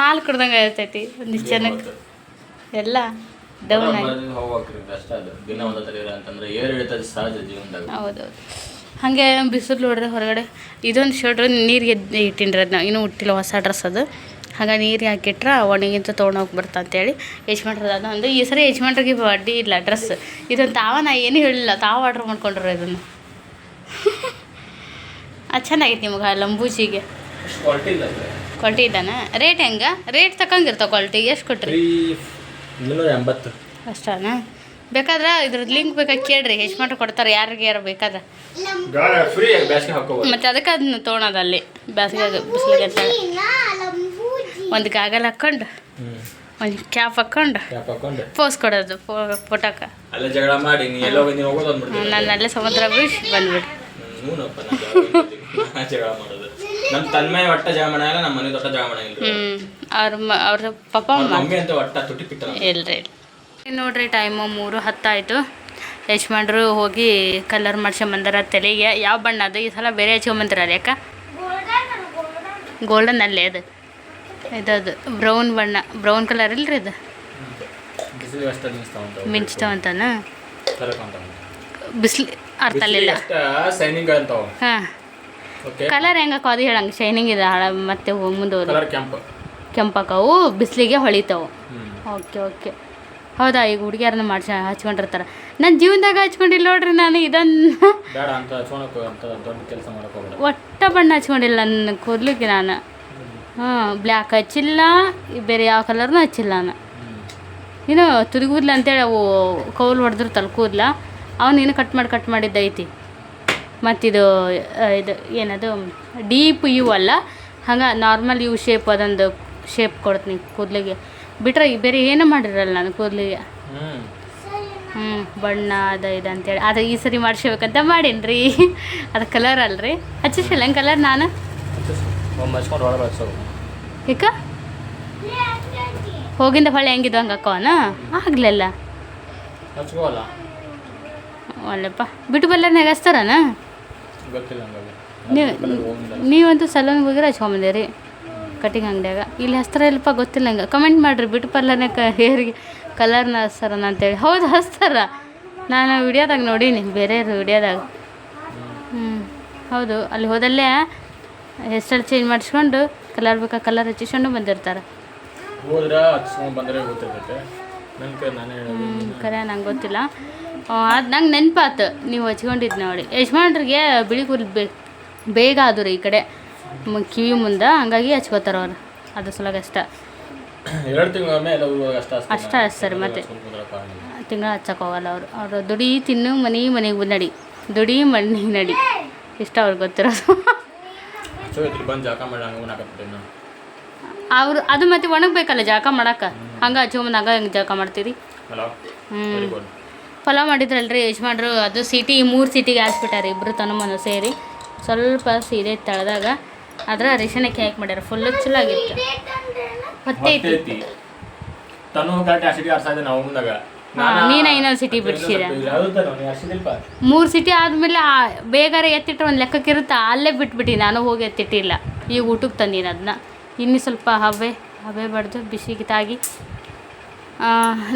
ಹಾಲು ಕುಡ್ದಂಗೆ ಇರ್ತೈತಿ. ಒಂದಿಷ್ಟು ಜನಕ್ಕೆ. ಎಲ್ಲ. ಡೌನ್ ಆಗಿ ಬರ್ದಿದ್ದು ಹೋಗ್ಬೇಕ್ರಿ ಅಷ್ಟ ಅದು. ದಿನ ಒಂದ ತರ ಇರ ಅಂತಂದ್ರೆ ಏರ್ ಇಳಿತದ ಸಹಜ ಜೀವನದಾಗ. ಹೌದೌದು. ಹಾಗೆ ಬಿಸಿಲು ನೋಡ್ರಿ ಹೊರಗಡೆ ಇದೊಂದು ಶರ್ಟ್ ನೀರಿಗೆ ಇಟ್ಟಿನ್ರಿ ಅದನ್ನ ಇನ್ನು ಹುಟ್ಟಿಲ್ಲ ಹೊಸ ಡ್ರೆಸ್ ಅದು. ಹಾಗೆ ನೀರಿಗೆ ಹಾಕಿಟ್ರೆ ಒಣಗಿಂತ ತೊಗೊಂಡೋಗಿ ಬರ್ತಾ ಅಂತೇಳಿ ಯಜಮಾನ್ರದ್ದು ಅದು ಒಂದು ಈ ಸರಿ ಯಜಮಾನ್ರಿಗೆ ಅಡ್ಡಿ ಇಲ್ಲ ಡ್ರೆಸ್ ಇದೊಂದು ತಾವ ನಾ ಏನೂ ಹೇಳಿಲ್ಲ ತಾವು ಆರ್ಡ್ರ್ ಮಾಡ್ಕೊಂಡ್ರು ಇದನ್ನು. [LAUGHS] ಅದು ಚೆನ್ನಾಗೈತಿ ನಿಮ್ಗೆ ಲಂಬೂಜಿಗೆ. ಕ್ವಾಲಿಟಿ ಇದ್ದಾನೆ? ರೇಟ್ ಹೆಂಗೆ? ರೇಟ್ ತಕ್ಕಂಗಿರ್ತಾವೆ ಕ್ವಾಲಿಟಿ ಎಷ್ಟು ಕೊಟ್ರಿ? ಮುನ್ನೂರ ಎಂಬತ್ತು ಅಷ್ಟಾನ ಬೇಕಾದ್ರೆ ಇದ್ರದ್ದು ಲಿಂಕ್ ಬೇಕಾಗಿ ಕೇಳ್ರಿ ಯಜಮಾನ್ರು ಕೊಡ್ತಾರೆ ಯಾರಿಗೆ ಯಾರು ಬೇಕಾದ್ರೆ ಫ್ರೀ ಹಾಕೋಬೋದು ಮತ್ತು ಅದಕ್ಕೆ ಅದನ್ನ ತೊಗೊಳೋದು ಅಲ್ಲಿ ಬ್ಯಾಸಿಗೆ ಬಿಸಿಲಿಗೆ ಅಂತ ಒಂದು ಗಾಗಲ್ ಹಾಕ್ಕೊಂಡು ಒಂದು ಕ್ಯಾಪ್ ಹಾಕ್ಕೊಂಡು ಹಾಕೊಂಡು ಪೋಸ್ ಕೊಡೋದು ಫೋಟೋಕ್ಕೆ ಅಲ್ಲೇ ಜಗಳ ಮಾಡಿ ನೀ ಎಲ್ಲೋ ಹೋಗೋದು ನಾನು ಅಲ್ಲೇ ಸಮುದ್ರ ಬೀಚ್ ಬಂದ್ಬಿಡಿ ಜಗಳ ಮಾಡೋದು ನಮ್ಮ ತನ್ಮಯ ಒಟ್ಟ ಜಾಮಣ ಮಾಡಲ್ಲ ನಮ್ಮ ಮನೆ ದೊಡ್ಡ ಜಾಮಣ ಇಲ್ಲ. ಹ್ಞೂ ಅವ್ರ ಮ ಅವ್ರ ಅಮ್ಮ ಮಮ್ಮಿ ಅಂತ ಒಟ್ಟ ತುಟಿ ಪಿಟ್ಟ ಇಲ್ರಿ ನೋಡ್ರಿ ಟೈಮು ಮೂರು ಹತ್ತಾಯಿತು. ಯಜಮಾನ್ರು ಹೋಗಿ ಕಲರ್ ಮಾಡ್ಸ್ಕೊಂಬಂದಾರ ತಲೆಗೆ. ಯಾವ ಬಣ್ಣ ಅದು? ಈ ಸಲ ಬೇರೆ ಹಚ್ಕೊಂಬಂದಿರಲ್ಲ ಯಾಕ ಗೋಲ್ಡನ್ ಅಲ್ಲೇ ಅದು. ಇದದು ಬ್ರೌನ್ ಬಣ್ಣ. ಬ್ರೌನ್ ಕಲರ್ ಇಲ್ರಿ ಇದು? ಬಿಸಿಲು ಅಷ್ಟ ನಿಲ್ಲಿಸ್ತಾ ಉಂಟು ಮಿಂಚ್ತಾವಂತಾನ ಕರೆಕ್ಟ್ ಅಂತ ಬಿಸಿಲು ಅರ್ಥ ಅಲ್ಲಿಲ್ಲ ಅಷ್ಟ ಸೈನಿಂಗ್ ಅಂತಾವ ಹಾಂ. ಕಲರ್ ಹೆಂಗಕ್ಕ ಅದು ಹೇಳಂಗೆ? ಶೈನಿಂಗ್ ಇದೆ ಹಳ ಮತ್ತೆ ಮುಂದೆ ಕಲರ್ ಕೆಂಪು. ಕೆಂಪಕ್ಕವು ಬಿಸಿಲಿಗೆ ಹೊಳಿತಾವು. ಓಕೆ ಓಕೆ ಹೌದಾ? ಈಗ ಹುಡುಗಿಯರನ್ನ ಮಾಡ್ಸ ಹಚ್ಕೊಂಡಿರ್ತಾರೆ. ನನ್ನ ಜೀವನದಾಗ ಹಚ್ಕೊಂಡಿಲ್ಲ ನೋಡ್ರಿ ನಾನು ಇದನ್ನು ಒಟ್ಟ ಬಣ್ಣ ಹಚ್ಕೊಂಡಿಲ್ಲ ನನ್ನ ಕೂದಲಿಗೆ ನಾನು. ಹಾಂ ಬ್ಲ್ಯಾಕ್ ಹಚ್ಚಿಲ್ಲ ಬೇರೆ ಯಾವ ಕಲರ್ನೂ ಹಚ್ಚಿಲ್ಲ ನಾನು. ಏನು ಇನ್ನು ತುದಿ ಕೂದ್ಲು ಅಂತೇಳಿ ಅವು ಕೌಲ್ ಹೊಡೆದ್ರು ಕೂದ್ಲ ಅವನು ಇನ್ನು ಕಟ್ ಮಾಡಿ ಕಟ್ ಮಾಡಿದ್ದೈತಿ ಮತ್ತಿದು ಇದು ಏನದು ಡೀಪ್ ಯು ಅಲ್ಲ ಹಂಗೆ ನಾರ್ಮಲ್ ಯು ಶೇಪ್ ಅದೊಂದು ಶೇಪ್ ಕೊಡ್ತೀನಿ ಕೂದಲಿಗೆ. ಬಿಟ್ರೆ ಬೇರೆ ಏನು ಮಾಡಿರಲ್ಲ ನಾನು ಕೂದಲಿಗೆ. ಹ್ಞೂ ಬಣ್ಣ ಅದು ಇದು ಅಂತೇಳಿ. ಅದು ಈ ಸರಿ ಮಾಡಿಸ್ಬೇಕಂತ ಮಾಡೀನಿ ರೀ ಅದು ಕಲರ್ ಅಲ್ರಿ. ಹಚ್ಚಿಸಿಲ್ಲ ಹಂಗೆ ಕಲರ್ ನಾನು? ಏಕ? ಹೋಗಿಂದ ಹೊಳೆ ಹೆಂಗಿದ್ದು ಹಂಗೆ ಅಕ್ಕವನ ಆಗ್ಲಿಲ್ಲ. ಅಲ್ಲಪ್ಪ ಒಳ್ಳೆಪ್ಪ. ಬಿಟ್ಟು ಬಲ್ಲ ಹಚ್ತಾರನ ಗೊತ್ತಿಲ್ಲ ನೀವು ನೀವಂತೂ ಸಲೂನ್ಗೆ ಹೋಗಿರ ಹಚ್ಕೊಂಬಂದಿರಿ ಕಟಿಂಗ್ ಅಂಗಡಿಯಾಗ. ಇಲ್ಲಿ ಹಸ್ತರ ಇಲ್ಲಪ್ಪ ಗೊತ್ತಿಲ್ಲ ಹಂಗೆ ಕಮೆಂಟ್ ಮಾಡಿರಿ ಬಿಟ್ಟು ಕ ಹೇರಿಗೆ ಕಲರ್ನ ಹಚ್ತಾರನ ಅಂತೇಳಿ. ಹೌದು ಹಸ್ತಾರ ನಾನು ವಿಡಿಯೋದಾಗ ನೋಡೀನಿ ಬೇರೆಯವ್ರು ವಿಡಿಯೋದಾಗ. ಹ್ಞೂ ಹೌದು. ಅಲ್ಲಿ ಹೋದಲ್ಲೇ ಹೇರ್ ಸ್ಟೈಲ್ ಚೇಂಜ್ ಮಾಡಿಸ್ಕೊಂಡು ಕಲರ್ ಬೇಕಾ ಕಲರ್ ಹಚ್ಚಿಸ್ಕೊಂಡು ಬಂದಿರ್ತಾರೆ. ಹೋದ್ರೆ ಹಚ್ಕೊಂಡು ಬಂದರೆ ಗೊತ್ತಿರ್ತೈತೆ. ಹ್ಞೂ ಕರೆ ನಂಗೆ ಗೊತ್ತಿಲ್ಲ. ಅದು ನಂಗೆ ನೆನಪಾತು. ನೀವು ಹಚ್ಕೊಂಡಿದ್ದು ನೋಡಿ. ಯಜಮಾನ್ರಿಗೆ ಬಿಳಿ ಕೂದಲು ಬೇ ಬೇಗ ಆದ್ರು ಈ ಕಡೆ. ಕಿವಿ ಮುಂದೆ. ಹಂಗಾಗಿ ಹಚ್ಕೋತಾರ ಅವ್ರು. ಅದ್ರ ಸಲುವಾಗಿ ಅಷ್ಟ. ಅಷ್ಟ ಸರಿ ಮತ್ತೆ ತಿಂಗಳ ಹಚ್ಚಕ್ಕೆ ಹೋಗಲ್ಲ ಅವರು. ಅವರು ದುಡಿ ತಿನ್ನು ಮನೆ ಮನೆಗೆ ನಡಿ. ದುಡಿ ಮನೆ ನಡಿ. ಇಷ್ಟ ಅವ್ರಿಗೆ ಗೊತ್ತಿರೋದು. ಅವ್ರು ಬಂದು ಅದು ಮತ್ತೆ ಒಣಗಬೇಕಲ್ಲ ಜಾಕ ಮಾಡಕ್ಕೆ ಹಂಗೆ ಹಚ್ಕೊಂಬಂದು ಹಂಗೆ ಹೆಂಗೆ ಜಾಕ ಮಾಡ್ತೀರಿ? ಹ್ಞೂ ಪಲಾವ್ ಮಾಡಿದ್ರಲ್ರಿ ಯಜಮಾನ್ರು ಅದು ಸಿಟಿ ಮೂರು ಸಿಟಿಗೆ ಹಾಕ್ಬಿಟ್ಟಾರೆ ಇಬ್ಬರು ತನಮನ ಸೇರಿ. ಸ್ವಲ್ಪ ಸೀರೆ ತಳದಾಗ ಅದ್ರ ಅರಿಶಿಣಕ್ಕೆ ಹಾಕಿ ಮಾಡ್ಯಾರ ಫುಲ್ ಚಲೋ ಆಗಿತ್ತು ಮತ್ತೆ ಐತಿ. ನೀನ ಇನ್ನೊಂದು ಸಿಟಿ ಬಿಡಿಸಿದ. ಮೂರು ಸಿಟಿ ಆದಮೇಲೆ ಬೇಗಾರೆ ಎತ್ತಿಟ್ರೆ ಒಂದು ಲೆಕ್ಕಕ್ಕಿರುತ್ತೆ ಅಲ್ಲೇ ಬಿಟ್ಬಿಟ್ಟು ನಾನು ಹೋಗಿ ಎತ್ತಿಟ್ಟಿಲ್ಲ. ಈಗ ಊಟಕ್ಕೆ ತಂದೀನಿ ಅದನ್ನ ಇನ್ನೂ ಸ್ವಲ್ಪ ಹಬೆ ಹಬೆ ಬಡ್ದು ಬಿಸಿಗೆ ತಾಗಿ.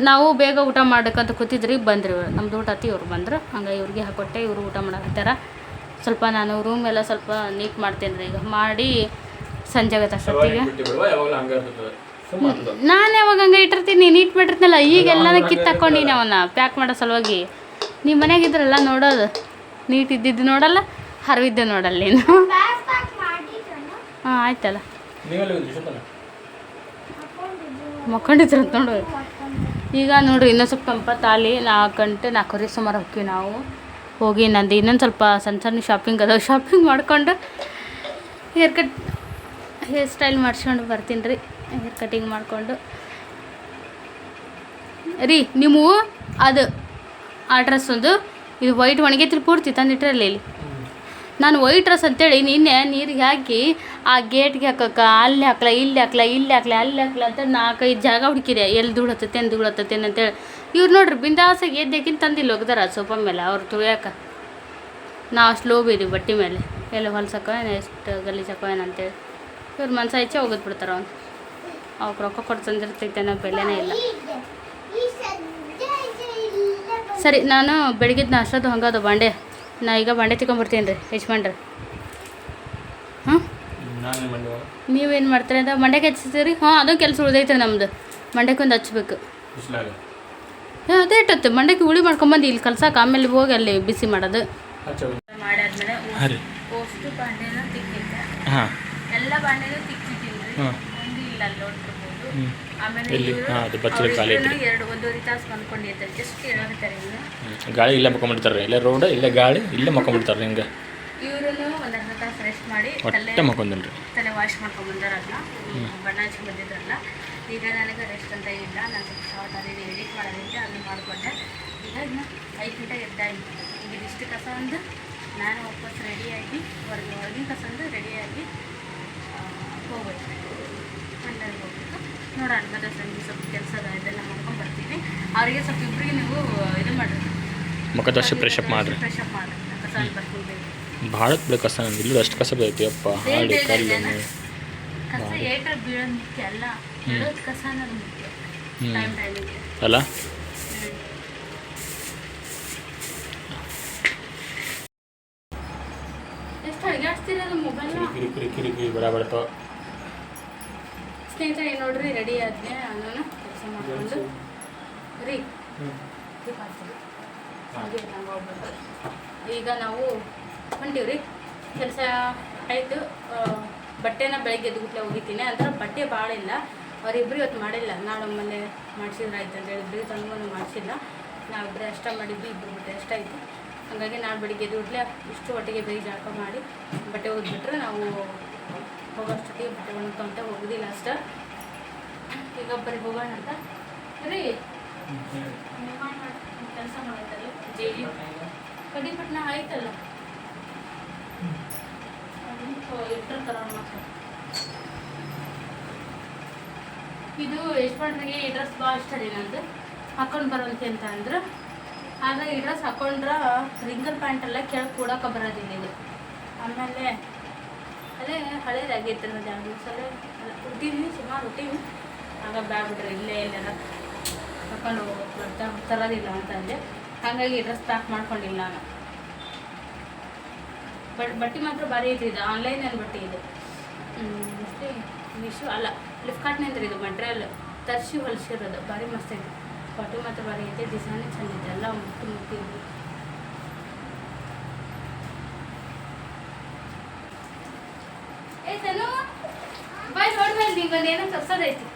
ನಾವು ಬೇಗ ಊಟ ಮಾಡಕ್ಕಂತ ಕೂತಿದ್ರಿ ಬಂದ್ರಿ ಇವ್ರು. ನಮ್ದು ಊಟ ಆತಿ ಇವ್ರು ಬಂದ್ರು. ಹಂಗೆ ಇವ್ರಿಗೆ ಹಾಕೊಟ್ಟೆ ಇವರು ಊಟ ಮಾಡಕತ್ತಾರ ಸ್ವಲ್ಪ ನಾನು ರೂಮ್ ಎಲ್ಲ ಸ್ವಲ್ಪ ನೀಟ್ ಮಾಡ್ತೇನೆ ರೀ ಈಗ. ಮಾಡಿ ಸಂಜೆ ಆಗತ್ತೆ ಅಷ್ಟೊತ್ತಿಗೆ. ಯಾವಾಗಲೂ ಹಂಗೆ ಇರ್ತದೆ. ನಾನು ಯಾವಾಗ ಹಂಗೆ ಇಟ್ಟಿರ್ತೀನಿ? ನೀಟ್ ಮಾಡಿರ್ತೀನಲ್ಲ ಈಗ ಎಲ್ಲನ ಕಿತ್ತಾಕೊಂಡೀನಿ ಅವನ್ನ ಪ್ಯಾಕ್ ಮಾಡೋ ಸಲುವಾಗಿ. ನೀವು ಮನೆಯಾಗಿದ್ರಲ್ಲ ನೋಡೋದು. ನೀಟ್ ಇದ್ದಿದ್ದು ನೋಡಲ್ಲ ಹರಿವಿದ್ದು ನೋಡಲ್ಲ ನೀನು. ಹಾಂ ಆಯ್ತಲ್ಲ. ಮಕ್ಕೊಂಡಿದ್ರು ನೋಡು. ಈಗ ನೋಡ್ರಿ ಇನ್ನೊಂದು ಸ್ವಲ್ಪ ತಂಪ ತಾಲಿ ನಾಲ್ಕು ಗಂಟೆ, ನಾಲ್ಕೂವರೆ ಸುಮಾರು ಹೋಗ್ತೀವಿ ನಾವು. ಹೋಗಿ ನಂದು ಇನ್ನೊಂದು ಸ್ವಲ್ಪ ಸಣ್ಣ ಸಣ್ಣ ಶಾಪಿಂಗ್ ಅದಾವೆ. ಶಾಪಿಂಗ್ ಮಾಡ್ಕೊಂಡು ಹೇರ್ ಕಟ್ ಹೇರ್ ಸ್ಟೈಲ್ ಮಾಡಿಸ್ಕೊಂಡು ಬರ್ತೀನಿ ರೀ. ಹೇರ್ ಕಟಿಂಗ್ ಮಾಡಿಕೊಂಡು. ರೀ ನೀವು ಅದು, ಆ ಡ್ರೆಸ್ ಒಂದು, ಇದು ವೈಟ್ ಒಣಗೈತಿ ಪೂರ್ತಿ ತಂದಿಟ್ರಲ್ಲಿ ಇಲ್ಲಿ ನಾನು ವೈಟ್ ಡ್ರೆಸ್ ಅಂತೇಳಿ ನಿನ್ನೆ ನೀರಿಗೆ ಹಾಕಿ ಆ ಗೇಟ್ಗೆ ಹಾಕಕ್ಕ, ಅಲ್ಲಿ ಹಾಕ್ಲ, ಇಲ್ಲಿ ಹಾಕ್ಲ ಇಲ್ಲಿ ಹಾಕ್ಲ, ಅಲ್ಲಿ ಹಾಕ್ಲ ಅಂತ ನಾಲ್ಕೈದು ಜಾಗ ಹುಡುಕಿದೆ. ಎಲ್ಲಿ ಧೂಳು ಹತ್ತತೆ ಏನು ಧೂಳು ಹತ್ತತೆ ಅಂತೇಳಿ ಇವ್ರು ನೋಡ್ರಿ ಬಿಂದಾಸಾಗಿ ಎದ್ದೇಕಿಂತ ತಂದಿಲ್ಲ ಹೋಗ್ದಾರ ಸೋಫಾ ಮೇಲೆ, ಅವ್ರು ತುಳಿಯಾಕ ನಾವು ಲೋಬ್ ಇದೀವಿ ಬಟ್ಟೆ ಮೇಲೆ. ಎಲ್ಲ ಹೊಲ್ಸಕ್ಕ ಎಷ್ಟು ಗಲೀಜಕ್ಕ ಅಂತೇಳಿ ಇವ್ರು ಮನ್ಸ ಹೆಚ್ಚೆ ಹೋಗೋದು ಬಿಡ್ತಾರೆ ಅವ್ನು. ಅವ್ಕೆ ರೊಕ್ಕ ಕೊಟ್ಟು ತಂದಿರ್ತೈತೆ ಅನ್ನೋ ಬೆಲೆನೇ ಇಲ್ಲ. ಸರಿ, ನಾನು ಬೆಳಗಿದ್ದು ಅಷ್ಟೊತ್ತು ಹಂಗದು ಬಾಂಡೆ. ನಾ ಈಗ ಮಂಡ್ಯ ತಿಕೊಂಬರ್ತೀನಿ ರೀ ಯಜಮಾನ್ರಿ ಹ್ಞೂ ನಾನು ಮಂಡಿ ನೀವೇನು ಮಾಡ್ತೀರಿ ಅಂತ ಮಂಡ್ಯಕ್ಕೆ ಹಚ್ಚಿಸ್ತೀರಿ? ಹಾಂ ಅದೊಂದು ಕೆಲಸ ಉಳ್ದೈತ್ರಿ ನಮ್ಮದು ಮಂಡ್ಯಕ್ಕೆ ಒಂದು ಹಚ್ಬೇಕು. ಹಾಂ ಅದೇ ಇಟ್ಟತ್ತೆ. ಮಂಡ್ಯಕ್ಕೆ ಉಳಿ ಮಾಡ್ಕೊಂಬಂದು ಇಲ್ಲಿ ಕಲ್ಸಕ್ಕೆ ಆಮೇಲೆ ಹೋಗಿ ಅಲ್ಲಿ ಬಿಸಿ ಮಾಡೋದು. ಮಾಡಾದ್ಮೇಲೆ ಹಾಂ ಎಲ್ಲ ಬಾಂಡೆನೂ ತಿಕ್ಕಿದ್ದೀನಿ ಹಾಂ ಒಂದು ಇಲ್ಲ ಅಲ್ಲಿ ನೋಡ್ತಿರ್ಬೋದು ಹಾ, ಅದು ಬಚ್ಚಲು ಖಾಲಿ. ಎರಡು ಒಂದೂವರೆ ತಾಸು ಬಂದ್ಕೊಂಡಿರ್ತಾರೆ ಜಸ್ಟ್ ಹೇಳಾಕತ್ತಾರೆ ಹ್ಮ್. ಗಾಳಿ ಇಲ್ಲೇ ಮಕ್ಕೊಂಡ್ಬಿಡ್ತಾರೆ. ಇಲ್ಲೇ ರೋಡ್ ಇಲ್ಲೇ ಗಾಳಿ ಇಲ್ಲೇ ಮಕ್ಕೊಂಬಿಡ್ತಾರೆ ಹಿಂಗೆ ಇವರನ್ನು ಒಂದು ಅರ್ಧ ತಾಸು ರೆಸ್ಟ್ ಮಾಡಿ ತಲೆ ಒಟ್ಟೆ ರೀ ತಲೆ ವಾಶ್ ಮಾಡ್ಕೊಂಡು ಬಂದಾರಲ್ಲ ಬಣ್ಣ ಹಚ್ಚಿ ಬಂದಿದ್ರಲ್ಲ ಈಗ ನನಗೆ ರೆಸ್ಟ್ ಅಂತ ಇಲ್ಲ. ನಾನು ಸ್ವಲ್ಪ ಶಾರ್ಟ್ ಅದೇ ಎಡಿಟ್ ಮಾಡೋದಕ್ಕೆ ಅದನ್ನ ಮಾಡಿಕೊಂಡೆ. ಈಗ ಇನ್ನು ಐದು ಗಂಟೆ ಎದ್ದಾಯಿತು ಈಗ ಇದಿಷ್ಟು ಕಸ ಒಂದು ನಾನು ವಾಪಸ್ ರೆಡಿಯಾಗಿ ಹೊರಗೆ ಹೊರಗಿನ ಕಸ ಒಂದು ರೆಡಿಯಾಗಿ ಹೋಗ್ಬೇಕು ಅಲ್ಲಲ್ಲಿ ಹೋಗ್ಬೇಕು ನೋಡೋಣ ಮತ್ತೆ ಸಂಜೆ ಸ್ವಲ್ಪ ಕೆಲಸ ಇದೆಲ್ಲ ಮಾಡ್ಕೊಂಡು ಬರ್ತೀನಿ. ಅವರಿಗೆ ಸ್ವಲ್ಪ ಇಬ್ಬರಿಗೆ ನೀವು ಇದು ಮಾಡಿರಿ. ಮುಖದಷ್ಟು ಫ್ರೆಶ್ ಅಪ್ ಮಾಡಿರಿ. ಫ್ರೆಶ್ ಅಪ್ ಮಾಡಿರಿ. ಕಸ ಭಾಳ ಕಸ ಇಲ್ಲೂ ಅಷ್ಟು ಕಸ ಬೈತಿ ಅಪ್ಪ. ಹಾಡಿ ಕಲ್ಲು. ಕಸ ಏಟರ್ ಬೀಳೋದು ಮುಖ್ಯ ಅಲ್ಲ. ಬೀಳೋದು ಕಸ ಅನ್ನೋದು ಮುಖ್ಯ. ಟೈಮ್ ಟೈಮಿಗೆ ಅಲ್ಲ? ಎಷ್ಟು ಅಡಿಗಾಡ್ಸ್ತಿರೋದು ಮೊಬೈಲ್ ಕಿರಿ ಕಿರಿ ಕಿರಿ ಕಿರಿ ಬರಾಬರ್ತಾವ ಸ್ನೇಹಿತರೆ ನೋಡ್ರಿ ರೆಡಿ ಆದ್ನೆ ನಾನು ಕೆಲಸ ಮಾಡ್ಕೊಂಡು. ರೀ. ಹಾಗೆ ಹೋಗ್ಬೇಕು. ಈಗ ನಾವು ಹೊಂಟೀವ್ರಿ. ಕೆಲಸ ಆಯಿತು. ಬಟ್ಟೆನ ಬೆಳಗ್ಗೆ ಎದ್ಗುಟ್ಲೆ ಹೋಗಿತೀನಿ ಅಂದ್ರೆ ಬಟ್ಟೆ ಭಾಳ ಇಲ್ಲ. ಅವರಿಬ್ಬರು ಇವತ್ತು ಮಾಡಿಲ್ಲ. ನಾಳೆ ಒಮ್ಮೆ ಮಾಡಿಸಿದ್ರೆ ಆಯ್ತು ಅಂತ ಹೇಳಿದ್ರು. ತಂದು ಮಾಡಿಸಿಲ್ಲ. ನಾವಿಬ್ಬರೇ ಅಷ್ಟ ಮಾಡಿದ್ವಿ. ಇಬ್ಬರು ಬಟ್ಟೆ ಆಯಿತು. ಹಾಗಾಗಿ ನಾಳೆ ಬೆಳಿಗ್ಗೆ ಎದ್ಗುಟ್ಲೆ ಇಷ್ಟು ಒಟ್ಟಿಗೆ ಬೇಗ ಜಳಕ ಮಾಡಿ ಬಟ್ಟೆ ಒಗೆದ್ಬಿಟ್ರೆ ನಾವು ಹೋಗೋಷ್ಟೊತ್ತಿಗೆ ಬಟ್ಟೆ ಅಂತ ಹೋಗುದಿಲ್ಲ ಅಷ್ಟ. ಈಗ ಬರೀ ಹೋಗೋಣ ಅಂತ. ರೀ ಕೆಲಸ ಮಾಡತ್ತಲ್ಲ ಜೇಡಿ ಕಡಿಪಟ್ನ ಆಯ್ತಲ್ಲ. ಇಟ್ಟಿರ್ತಾರ ಇದು ಯಶವಂತರಿಗೆ ಈ ಡ್ರೆಸ್ ಭಾಳ ಇಷ್ಟ ರೀ ನಂದು. ಹಾಕೊಂಡು ಬರೋಂತೆ ಅಂತ ಅಂದ್ರೆ. ಆದ್ರೆ ಈ ಡ್ರೆಸ್ ಹಾಕೊಂಡ್ರೆ ರಿಂಗಲ್ ಪ್ಯಾಂಟ್ ಎಲ್ಲ ಕೆಳಗೆ ಕೂಡಕ್ಕೆ ಬರೋದಿಲ್ಲ ಇದು. ಆಮೇಲೆ ಅದೇ ಹಳೇದಾಗೈತೆ ಎರಡು ಮೂರು ಸಲ ಹುಟ್ಟಿದ್ವಿ, ಸುಮಾರು ಹುಟ್ಟಿವಿ ಆಗ ಬ್ಯಾಗ್ ಬಿಡ್ರಿ ಇಲ್ಲೇ ಇಲ್ಲೆಲ್ಲ ಕರ್ಕೊಂಡು ಹೋಗ್ಬೇಕು ಬರ್ತಾ ತರೋದಿಲ್ಲ ಅಂತ ಅಂದೆ ಹಾಗಾಗಿ ಡ್ರೆಸ್ ಪ್ಯಾಕ್ ಮಾಡ್ಕೊಂಡಿಲ್ಲ ನಾನು. ಬಟ್, ಬಟ್ಟೆ ಮಾತ್ರ ಭಾರಿ ಇದೆ. ಆನ್ಲೈನಲ್ಲಿ ಬಟ್ಟೆ ಇದು. ಮೋಸ್ಟ್ಲಿ ಮೀಶೋ ಅಲ್ಲ ಫ್ಲಿಪ್ಕಾರ್ಟ್ನಿಂದ ಇದು ಮಟ್ರಿಯಲ್ ತರಿಸಿ ಹೊಲಿಸಿರೋದು. ಭಾರಿ ಮಸ್ತ್ ಇದೆ ಬಟ್ಟೆ ಮಾತ್ರ ಭಾರಿ ಇದೆ ಡಿಸೈನ್ ಚೆಂದಿದೆ ಎಲ್ಲ ಮುಟ್ಟು ಮುಟ್ಟಿ ಇದೆ ಏ ತನು ಬಾಯ್ ನೋಡ್ಮೇಲೆ ನೀವು ಏನೋ ಕಸದೈತಿ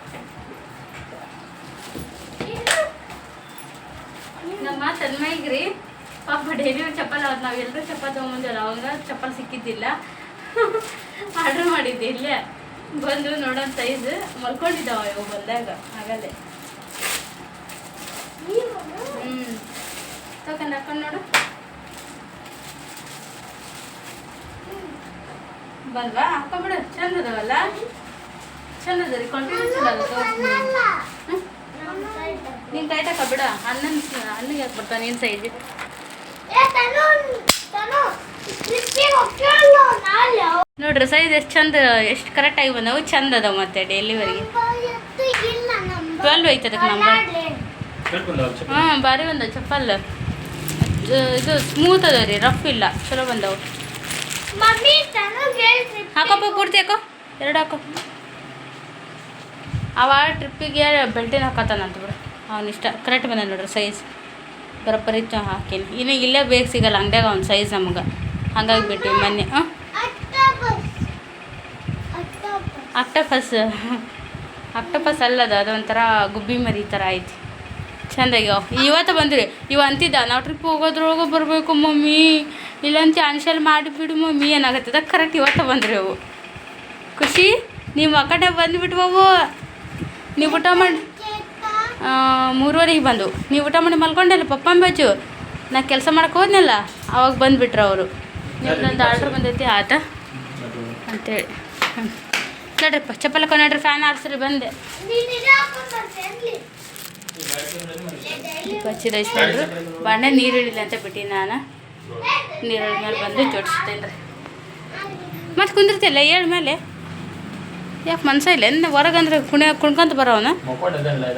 ನಮ್ಮ ತನ್ಮಯ್ಗ್ರಿ, ಪಾಪ ಡೈಲಿ ಒಂದು ಚಪ್ಪಲ್ ಅವ್ರು ನಾವು ಎಲ್ಲರೂ ಚಪ್ಪಲ್ ತೊಗೊಂಬಂದಿಲ್ಲ ಅವಾಗ ಚಪ್ಪಲ್ ಸಿಕ್ಕಿದ್ದಿಲ್ಲ. ಆರ್ಡ್ರ್ ಮಾಡಿದ್ದೆ ಇಲ್ಲೇ. ಬಂದು ನೋಡೋ ಸೈಜ್ ಮಲ್ಕೊಂಡಿದ್ದಾವ ಇವು ಬಂದಾಗ ಆಗಲ್ಲೇ. ಹ್ಞೂ ತಗೊಂಡು ಹಾಕೊಂಡು ನೋಡು. ಬಲ್ವಾ ಹಾಕೊಂಬಿಡು ಚಂದ ಅದಾವಲ್ಲ? ಚಂದ ಅದ ರೀ ಕಂಟಿನ್ಯೂ ಚಂದ ಅದ ನೀನು ಟೈಟ್ ಹಾಕ ಬಿಡ ಅಣ್ಣನ ಅಣ್ಣಗೆ ಯಾಕೆ ಬರ್ತಾನೆ ನಿನ್ನ ಸೈಜ್ ನೋಡ್ರಿ ಸೈಜ್ ಎಷ್ಟು ಚಂದ ಎಷ್ಟು ಕರೆಕ್ಟಾಗಿ ಬಂದವು ಚಂದ ಅದಾವ ಮತ್ತೆ ಡೆಲಿವರಿಗೆ ಟ್ವೆಲ್ವ್ ಐತೆ ಅದಕ್ಕೆ ನಮ್ಗೆ ಹಾಂ ಭಾರಿ ಬಂದವು ಚಪ್ಪಲ್. ಇದು- ಇದು ಸ್ಮೂತ್ ಅದ ರೀ ರಫ್ ಇಲ್ಲ ಚಲೋ ಬಂದವು. ಹಾಕೋಪ್ಪ ಪೂರ್ತಿ ಹಾಕೋ ಎರಡು ಹಾಕೋ. ಅವ ಟ್ರಿಪ್ಪಿಗೆ ಬೆಲ್ಟಿನ ಹಾಕತ್ತಾನಂತ ಬಿಡು. ಅವ್ನ ಇಷ್ಟ. ಕರೆಕ್ಟ್ ಬಂದ ನೋಡ್ರಿ ಸೈಜ್ ಬರೋಬ್ಬರಿ ಇತ್ತು ಹಾಕೀನಿ. ಇನ್ನು ಇಲ್ಲೇ ಬೇಗ ಸಿಗಲ್ಲ. ಅಂಗಡಿಯಾಗ ಅವ್ನ ಸೈಜ್ ನಮಗೆ. ಹಂಗಾಗಿ ಬಿಟ್ಟು ಮೊನ್ನೆ. ಹಾಂ? ಅಕ್ಟಪಸ್. ಆಕ್ಟೋಪಸ್ ಅಲ್ಲದ, ಅದೊಂಥರ ಗುಬ್ಬಿ ಮರಿ ಥರ ಐತಿ. ಚಂದಾಗ್ಯಾವ ಇವತ್ತು ಬಂದ್ರಿ ಇವ ಅಂತಿದ್ದ, ನಾವು ಟ್ರಿಪ್ ಹೋಗೋದ್ರೊಳಗೆ ಬರಬೇಕು ಮಮ್ಮಿ. ಇಲ್ಲಂತ ಅನ್ಶಲ್ ಮಾಡಿಬಿಡು ಮಮ್ಮಿ ಏನಾಗತ್ತದ. ಕರೆಕ್ಟ್ ಇವತ್ತು ಬಂದ್ರಿ ಅವು. ಖುಷಿ? ನೀವು ಆ ಕಡೆ ಬಂದುಬಿಟ್ವವು. ನೀವು ಊಟ ಮಾಡಿ ಮೂರುವರೆಗೆ ಬಂದು. ನೀವು ಊಟ ಮಾಡಿ ಮಲ್ಕೊಂಡಲ್ಲ ಪಪ್ಪನ ಬಾಜು ನಾ ಕೆಲಸ ಮಾಡಕ್ಕೆ ಹೋದ್ನಲ್ಲ ಅವಾಗ ಬಂದುಬಿಟ್ರು ಅವರು. ನಿಮ್ದೊಂದು ಆರ್ಡ್ರ್ ಬಂದೈತಿ ಆತ? ಅಂತೇಳಿ. ಹ್ಞೂ ನೋಡ್ರಿಪ್ಪ ಚಪ್ಪಲ್ ಹಾಕೊಂಡು ನೋಡ್ರಿ ಫ್ಯಾನ್ ಆರಿಸ್ರಿ ಬಂದೆ. ಹಚ್ಚಿದ ಮಾಡ್ರು ಬಾಂಡೆ ನೀರು ಇಳಿಲ್ಲ ಅಂತ ಬಿಟ್ಟು ನಾನು. ನೀರು ಮೇಲೆ ಬಂದು ಜೋಡಿಸ್ತೇನೆ ರೀ. ಮತ್ತೆ ಕುಂದಿರ್ತಿಲ್ಲ ಏಳ್ ಮೇಲೆ? ಯಾಕೆ ಮನ್ಸ ಇಲ್ಲ? ಹೊರಗೆ ಹೊರಗಂದ್ರೆ ಕುಣಿ ಕುಣ್ಕೊಂತ ಬರೋವನ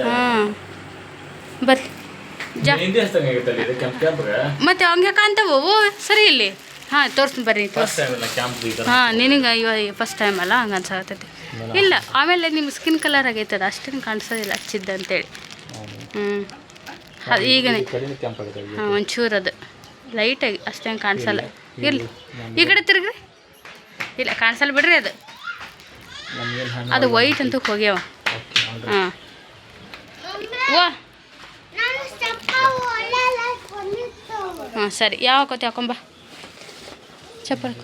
ಹಾಂ ಬರ್ರಿ ಜಾ ಮತ್ತೆ ಹಂಗೆ ಕಾಣ್ತಾವು. ಸರಿ ಇಲ್ಲಿ. ಹಾಂ ತೋರ್ಸ್ತೀನಿ ಬರ್ರಿ ತೋರ್ಸ್ ಹಾಂ ನಿನಗೆ ಇವಾಗ ಫಸ್ಟ್ ಟೈಮ್ ಅಲ್ಲ? ಹಂಗೆ ಅನ್ಸಾಗತ್ತೈತಿ ಇಲ್ಲ. ಆಮೇಲೆ ನಿಮ್ಮ ಸ್ಕಿನ್ ಕಲರ್ ಆಗೈತದ ಅಷ್ಟೇನು ಕಾಣಿಸೋದಿಲ್ಲ ಹಚ್ಚಿದ್ದ ಅಂತೇಳಿ. ಹ್ಞೂ ಅದು ಈಗನೇ. ಹಾಂ ಒಂಚೂರು ಅದು. ಲೈಟಾಗಿ ಅಷ್ಟೇನು ಕಾಣಿಸಲ್ಲ. ಇರಲಿ. ಈ ಕಡೆ ತಿರುಗ್ರಿ. ಇಲ್ಲ ಕಾಣಿಸಲ್ಲ ಬಿಡ್ರಿ ಅದು. ಅದು ವೈಟ್ ಅಂತ ಹೋಗ್ಯಾವ. ಹಾಂ. ಹಾಂ ಸರಿ. ಯಾವ ಹಾಕೋತಿ ಹಾಕೊಂಬ ಚಪ್ಪಲ್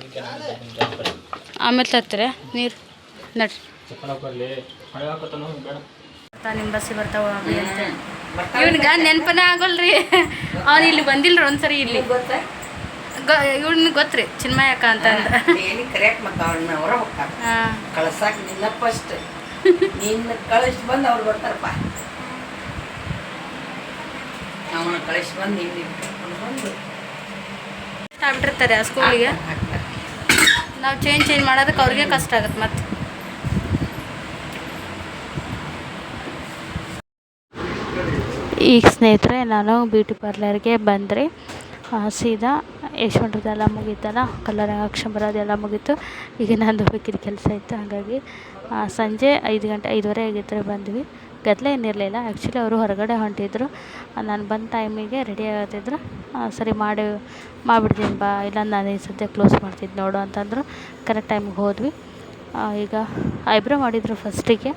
ಆಮೇಲೆ ತರ್ತೀರ ನೀರು. ನಡ್ರಿ. ನಿಮ್ಮ ಬಸ್ಸಿಗೆ ಬರ್ತಾವ ಇವನ್ಗ ನೆನಪನ ಆಗೋಲ್ರಿ. ಅವ್ನು ಇಲ್ಲಿ ಬಂದಿಲ್ರಿ ಒಂದ್ಸರಿ ಇಲ್ಲಿ. ಗೊತ್ತಾ ಇವ್ನ ಗೊತ್ತ್ರಿ ಚಿನ್ಮಯಕ್ಕ ಅಂತ ಅಂದ ಏನಿ ಕರೆಯಕ್ ಮತ್ತ ಅವ್ರನ್ನ ಹೊರ ಹೋಗ್ತಾರ ಕಳ್ಸಾಕ ನಿನ್ನ ಫಸ್ಟ್ ನಿನ್ನ ಕಳಿಸ್ ಬಂದು ಅವ್ರು ಬರ್ತಾರಪ್ಪ. ಅವನ ಕಳಿಸ್ ಬಂದು ನಿನ್ನ ಕರ್ಕೊಂಡು ಬಂದು. ಆ ಸ್ಕೂಲಿಗೆ. ನಾವು ಚೇಂಜ್ ಚೇಂಜ್ ಮಾಡೋದಕ್ಕೆ ಅವ್ರಿಗೆ ಕಷ್ಟ ಆಗುತ್ತೆ ಮತ್ತೆ. ಈಗ ಸ್ನೇಹಿತರೆ ನಾನು ಬ್ಯೂಟಿ ಪಾರ್ಲರ್ಗೆ ಬಂದರೆ. ಸೀದಾ ಯಶವಂತದೆಲ್ಲ ಮುಗೀತಲ್ಲ ಕಲರ್ ಅಕ್ಷಂಬರೋದೆಲ್ಲ ಮುಗೀತು. ಈಗ ನಂದು ಬೇಕಿದ್ದ ಕೆಲಸ ಇತ್ತು, ಹಾಗಾಗಿ ಸಂಜೆ ಐದು ಗಂಟೆ ಐದುವರೆ ಆಗಿತ್ತು ಬಂದ್ವಿ. ಗದ್ದಲ ಏನಿರಲಿಲ್ಲ ಆ್ಯಕ್ಚುಲಿ ಅವರು ಹೊರಗಡೆ ಹೊಂಟಿದ್ರು. ನಾನು ಬಂದ ಟೈಮಿಗೆ ರೆಡಿ ಆಗತ್ತಿದ್ರು. ಸರಿ ಮಾಡಿ, ಮಾಡಿಬಿಡ್ತೀನಿ ಬಾ, ಇಲ್ಲ ನಾನು ಈ ಸದ್ಯ ಕ್ಲೋಸ್ ಮಾಡ್ತಿದ್ದು ನೋಡು ಅಂತಂದರು. ಕರೆಕ್ಟ್ ಟೈಮಿಗೆ ಹೋದ್ವಿ. ಈಗ, ಐಬ್ರೋ ಮಾಡಿದರು ಫಸ್ಟಿಗೆ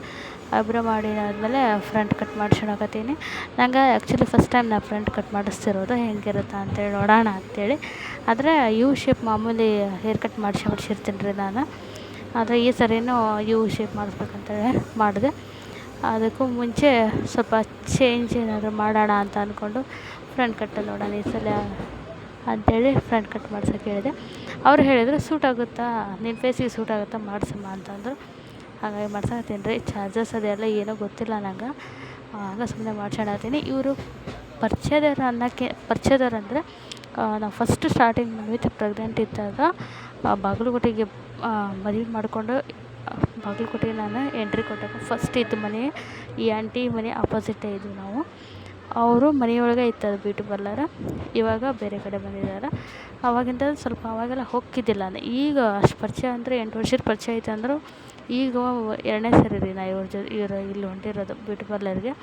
ಐಬ್ರೋ ಮಾಡಿದಾದ್ಮೇಲೆ ಫ್ರಂಟ್ ಕಟ್ ಮಾಡ್ಸ್ಕೊಳಕತ್ತೀನಿ ನಂಗೆ ಆ್ಯಕ್ಚುಲಿ ಫಸ್ಟ್ ಟೈಮ್ ನಾ ಫ್ರಂಟ್ ಕಟ್ ಮಾಡಿಸ್ತಿರೋದು ಹೆಂಗಿರುತ್ತೆ ಅಂತೇಳಿ ನೋಡೋಣ ಅಂತೇಳಿ. ಆದರೆ ಯು ಶೇಪ್ ಮಾಮೂಲಿ ಹೇರ್ ಕಟ್ ಮಾಡಿಸಿ ಮಾಡಿಸಿರ್ತೀನಿ ರೀ ನಾನು. ಆದರೆ ಈ ಸರಿನೂ ಯು ಶೇಪ್ ಮಾಡಿಸ್ಬೇಕಂತೇಳಿ ಮಾಡಿದೆ. ಅದಕ್ಕೂ ಮುಂಚೆ ಸ್ವಲ್ಪ ಚೇಂಜ್ ಏನಾದರೂ ಮಾಡೋಣ ಅಂತ ಅಂದ್ಕೊಂಡು ಫ್ರಂಟ್ ಕಟ್ ನೋಡೋಣ ಈ ಸಲ ಅಂಥೇಳಿ ಫ್ರಂಟ್ ಕಟ್ ಮಾಡ್ಸೋಕೆ ಹೇಳಿದೆ. ಅವ್ರು ಹೇಳಿದ್ರು, ಸೂಟ್ ಆಗುತ್ತಾ? ನಿನ್ನ ಫೇಸಿಗೆ ಸೂಟ್ ಆಗುತ್ತಾ? ಮಾಡಿಸಮ್ಮ ಅಂತಂದರು. ಹಾಗಾಗಿ ಮಾಡ್ಸಕತ್ತೀನಿ ರೀ. ಚಾರ್ಜಸ್ ಅದೆಲ್ಲ ಏನೂ ಗೊತ್ತಿಲ್ಲ ನಂಗೆ. ಆಗ ಸುಮ್ಮನೆ ಮಾಡ್ಸ್ಕೊಳತ್ತೀನಿ ಇವರು ಪರಿಚಯದವ್ರು ಅನ್ನೋಕ್ಕೆ, ಪರಿಚಯದವ್ರು ಅಂದರೆ ನಾವು ಫಸ್ಟ್ ಸ್ಟಾರ್ಟಿಂಗ್ ವಿತ್ ಪ್ರೆಗ್ನೆಂಟ್ ಇದ್ದಾಗ ಬಾಗಲಕೋಟೆಗೆ ಮದುವೆ ಮಾಡಿಕೊಂಡು, ಬಾಗಲಕೋಟೆಗೆ ನಾನು ಎಂಟ್ರಿ ಕೊಟ್ಟಾಗ ಫಸ್ಟ್ ಇದ್ದ ಮನೆ, ಈ ಆಂಟಿ ಮನೆ ಆಪೋಸಿಟೇ ಇದ್ವಿ ನಾವು. ಅವರು ಮನೆಯೊಳಗೆ ಇತ್ತು ಬ್ಯೂಟಿ ಪಾರ್ಲರ್. ಇವಾಗ ಬೇರೆ ಕಡೆ ಬಂದಿದ್ದಾರೆ. ಅವಾಗಿಂದ ಸ್ವಲ್ಪ ಅವಾಗೆಲ್ಲ ಹೋಗ್ತಿದ್ದಿಲ್ಲ ಈಗ ಅಷ್ಟು ಪರಿಚಯ ಅಂದರೆ ಎಂಟು ವರ್ಷದ ಪರಿಚಯ ಐತೆ ಅಂದರೂ ಈಗ ಎರಡನೇ ಸರಿ ರೀ ನಾ ಇವ್ರ ಜೊತೆ ಇವ್ರು ಇಲ್ಲಿ ಹೊಂಟಿರೋದು ಬ್ಯೂಟಿ ಪಾರ್ಲರ್ಗೆ.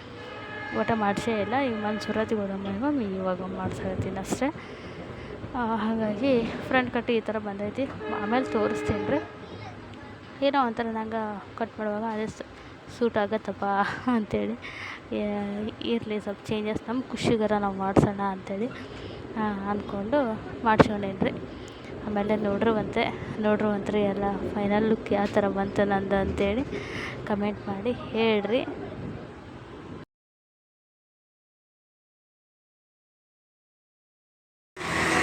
ಒಟ್ಟು ಮಾಡಿಸೇ ಇಲ್ಲ. ಈಗ ಮನ್ ಸುರತಿ ಹೋದಮ್ಮ ಇವಾಗ ಮಾಡ್ಸಕತ್ತೀನಿ ಅಷ್ಟೇ. ಹಾಗಾಗಿ ಫ್ರಂಟ್ ಕಟ್ ಈ ಥರ ಬಂದೈತಿ. ಆಮೇಲೆ ತೋರಿಸ್ತೀನಿ ರೀ. ಏನೋ ಒಂಥರ ನಂಗೆ ಕಟ್ ಮಾಡುವಾಗ ಅದೇ ಸೂಟ್ ಆಗತ್ತಪ್ಪ ಅಂಥೇಳಿ ಇರಲಿ ಸ್ವಲ್ಪ ಚೇಂಜಸ್ ನಮ್ಮ ಖುಷಿಗರ ನಾವು ಮಾಡ್ಸೋಣ ಅಂಥೇಳಿ ಅಂದ್ಕೊಂಡು ಮಾಡ್ಸ್ಕೊಂಡೇನಿ ರೀ ಆಮೇಲೆ ನೋಡ್ರುವಂತೆ ನೋಡ್ರುವಂತ್ರಿ ಎಲ್ಲ ಫೈನಲ್ ಲುಕ್ ಯಾವ ಥರ ಬಂತು ನಂದು ಅಂತೇಳಿ ಕಮೆಂಟ್ ಮಾಡಿ ಹೇಳ್ರಿ.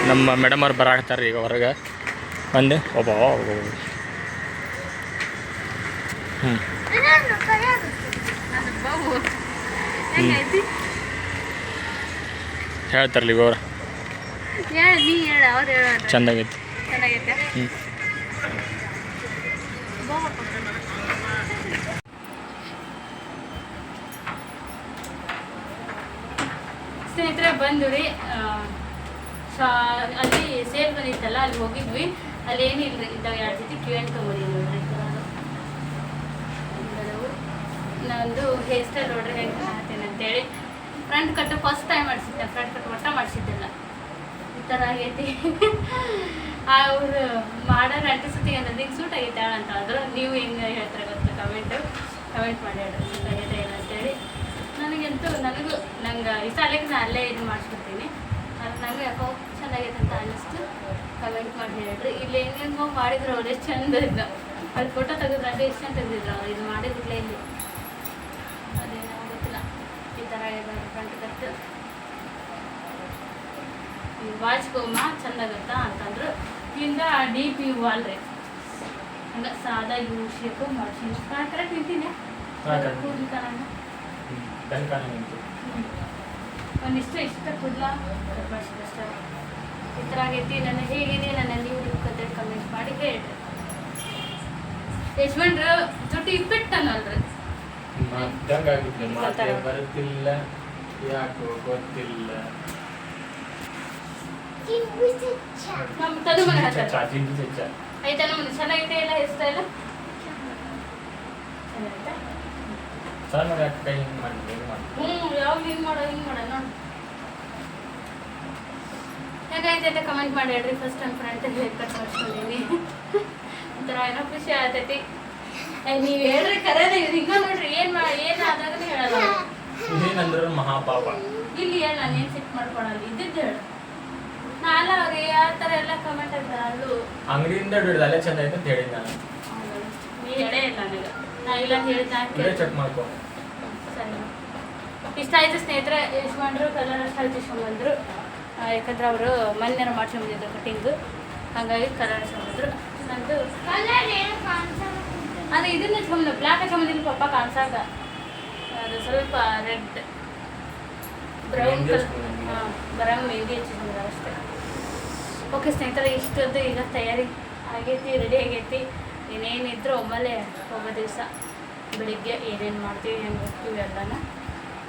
ನಮ್ಮ ಮೇಡಮ್ ಅವ್ರು ಬರಾಕತ್ತಾರೆ ಈಗ ಹೊರಗೆ. ಬಂದು. ಒಬ್ಬ ಹೇಳ್ತಾರಲ್ಲ ಹೇಳ ಚೆಂದಾಗೈತಿ ಸ್ನೇಹಿತರೆ ಬಂದು ರೀ ಅಲ್ಲಿ ಸೇಲ್ ಬಂದಿತ್ತಲ್ಲ ಅಲ್ಲಿ ಹೋಗಿದ್ವಿ. ಅಲ್ಲಿ ಏನಿಲ್ಲ ಇದ್ದಾಗ ಎರಡು ಜೊತೆ ಕ್ಯೂ ಎನ್ ತೊಗೊಂಡಿದ್ವಿ ನಂದು ಹೇರ್ ಸ್ಟೈಲ್ ನೋಡ್ರಿ ಹೆಂಗೆ ಮಾಡ್ತೀನಿ ಅಂತೇಳಿ. ಫ್ರಂಟ್ ಕಟ್ ಫಸ್ಟ್ ಟೈಮ್ ಮಾಡಿಸಿದ್ದೆ. ಫ್ರಂಟ್ ಕಟ್ ಒಟ್ಟ ಮಾಡಿಸಿದ್ದಿಲ್ಲ. ಈ ಥರ ಆಗೈತಿ. ಅವರು ಮಾಡೋರು ಅಂಟಿಸುತ್ತಿ ಅನ್ನೋದು ಹಿಂಗೆ ಸೂಟ್ ಆಗೈತೆ ಅಂತ ಆದರೂ ನೀವು ಹೆಂಗೆ ಹೇಳ್ತಾರೆ ಗೊತ್ತು? ಕಮೆಂಟು ಕಮೆಂಟ್ ಮಾಡಿ ಹೇಳ್ರಿ. ಸೂಟ್ ಆಗೈತೆ ಇಲ್ಲ ಅಂತೇಳಿ. ನನಗಂತೂ, ನನಗೂ ನಂಗೆ ಈ ಆಗ್ಲಿಕ್ಕೆ ನಾನು ಅಲ್ಲೇ ಇದು ಮಾಡಿಸ್ಕೊಡ್ತೀನಿ ಅದು ನನಗೆ ಯಾಕೋ ಚೆನ್ನಾಗೈತೆ ಅಂತ ಅನ್ನಿಸ್ತು. ಕಮೆಂಟ್ ಮಾಡಿ ಹೇಳ್ರಿ. ಇಲ್ಲಿ ಹೆಂಗೆಂಗೋ ಮಾಡಿದ್ರು ಅವ್ರು ಎಷ್ಟು ಚಂದ ಇದ್ದ ಅಲ್ಲಿ ಫೋಟೋ ತೆಗೆದ್ರೆ ಅದೇ ಎಷ್ಟು ಚೆಂದ ತೆಗೆದಿದ್ರು ಅವ್ರು. ಇದು ಮಾಡಿದ್ರಲ್ಲ ಇಲ್ಲಿ. ಈ ಥರ ಫ್ರಂಟ್ ಕಟ್ ವಾಚ್ಕೊಮ್ಮ ಚಂದಾಗತ್ತಾ ಅಂತಂದ್ರು. ಹಿಂದ ಡಿ ಪಿ ಯು ಅಲ್ರಿ ಹಂಗೆ ಸಾದಾ ಇವು ಶೇಪು ಮಾಡಿ ಕರೆಕ್ಟ್ ನಿಂತೀನಿ ಕೂದಲು ಒಂದಿಷ್ಟು ಇಷ್ಟ ಕೂದಲ. ಅಷ್ಟೇ ಈ ಥರ ಆಗೈತಿ. ನನ್ನ ಹೇಗಿದೆ ನನ್ನ ನೀವು ಕತೆ ಕಮೆಂಟ್ ಮಾಡಿ ಹೇಳ್ರಿ. ಯಜಮಾನ್ರು ಜೊತೆ ಇಪ್ಪಿಟ್ಟನಲ್ರಿ. ಮದ್ದಂಗಾಗಿತ್ತು ಮಾತೆ ಬರುತ್ತಿಲ್ಲ. ಯಾಕೋ ಗೊತ್ತಿಲ್ಲ. ಚಾರ್ಜಿಂಗ್ ಚಚ್ಚ ಆಯ್ತಾ ನಮ್ಮದು ಚೆನ್ನಾಗೈತೆ ಎಲ್ಲ? ಸ್ಟೈಲ್ ಚೆನ್ನಾಗೈತೆ ಕೈ ಹಿಂಗೆ ಮಾಡಿ ಹಿಂಗೆ ಮಾಡಿ ಹ್ಞೂ ಯಾವಾಗ ಹಿಂಗೆ ಮಾಡೋ ಹಿಂಗೆ ಮಾಡೋ ನೋಡಿ. ಹೇಗೈತೆ ಅಂತ ಕಮೆಂಟ್ ಮಾಡಿ ಹೇಳ್ರಿ first time front hair cut ಮಾಡಿಸ್ಕೊಂಡಿನಿ ಒಂಥರ ಏನೋ ಖುಷಿ ಆಗ್ತೈತಿ. ನೀವ್ ಹೇಳ್ರಿ ನೋಡ್ರಿ ಏನ್ ಆದಾಗನೇ ಹೇಳಲ್ಲ. ಮಹಾಪಾಪ. ಇಲ್ಲಿ ಹೇಳ ನಾನು ಏನ್ ಸೆಟ್ ಮಾಡ್ಕೊಳಲ್ಲ ಇದ್ದಿದ್ದು ಹೇಳ. ನಾಲ ಅವ್ರಿ ಆ ಥರ ಎಲ್ಲ ಕಮೆಂಟ್ ಅದ ಅಲ್ಲೂ ಅಂಗಡಿಯಿಂದ ಹಿಡಿದು ಅಲ್ಲೇ ಚಂದ ಐತೆ ಅಂತ ಹೇಳಿದ್ ನಾನು. ನೀ ಹೇಳೇ ಇಲ್ಲ ನನಗೆ. ನಾ ಇಲ್ಲ ಹೇಳ್ತಾ ಚೆಕ್ ಮಾಡ್ಕೊ. ಸರಿ. ಇಷ್ಟ ಆಯ್ತು ಸ್ನೇಹಿತರೆ ಯಶ್ವಂಡ್ರು ಕಲರ್ ಅಷ್ಟು ಯಾಕಂದ್ರೆ ಅವರು ಮೊನ್ನೆ ಮಾಡ್ಸ್ಕೊಂಬಂದಿದ್ರು ಕಟಿಂಗು ಹಾಗಾಗಿ ಕಲರ್ ಹಚ್ಕೊಂಬಂದ್ರು ನಂದು ಅದು ಇದನ್ನ ಹಚ್ಕೊಂಬಂದು ಬ್ಲ್ಯಾಕ್ ಹಚ್ಕೊಂಬಂದಿಲ್ಲ ಪಪ್ಪ ಕಾಣ್ಸಾಗ ಅದು ಸ್ವಲ್ಪ ರೆಡ್ ಬ್ರೌನ್ ಕಲರ್. ಹಾಂ ಬರಂಗ್ ಮೆಹಂದಿ ಹಚ್ಚಿದ್ರು ಅಷ್ಟೇ. ಓಕೆ ಸ್ನೇಹಿತರೆ ಇಷ್ಟೊಂದು ಈಗ ತಯಾರಿ ಆಗೈತಿ ರೆಡಿ ಆಗೈತಿ. ಇನ್ನೇನಿದ್ರು ಒಮ್ಮೆಲೆ ಒಬ್ಬ ದಿವಸ ಬೆಳಿಗ್ಗೆ ಏನೇನು ಮಾಡ್ತೀವಿ ಹೆಂಗೆ ಹೋಗ್ತೀವಿ ಎಲ್ಲನ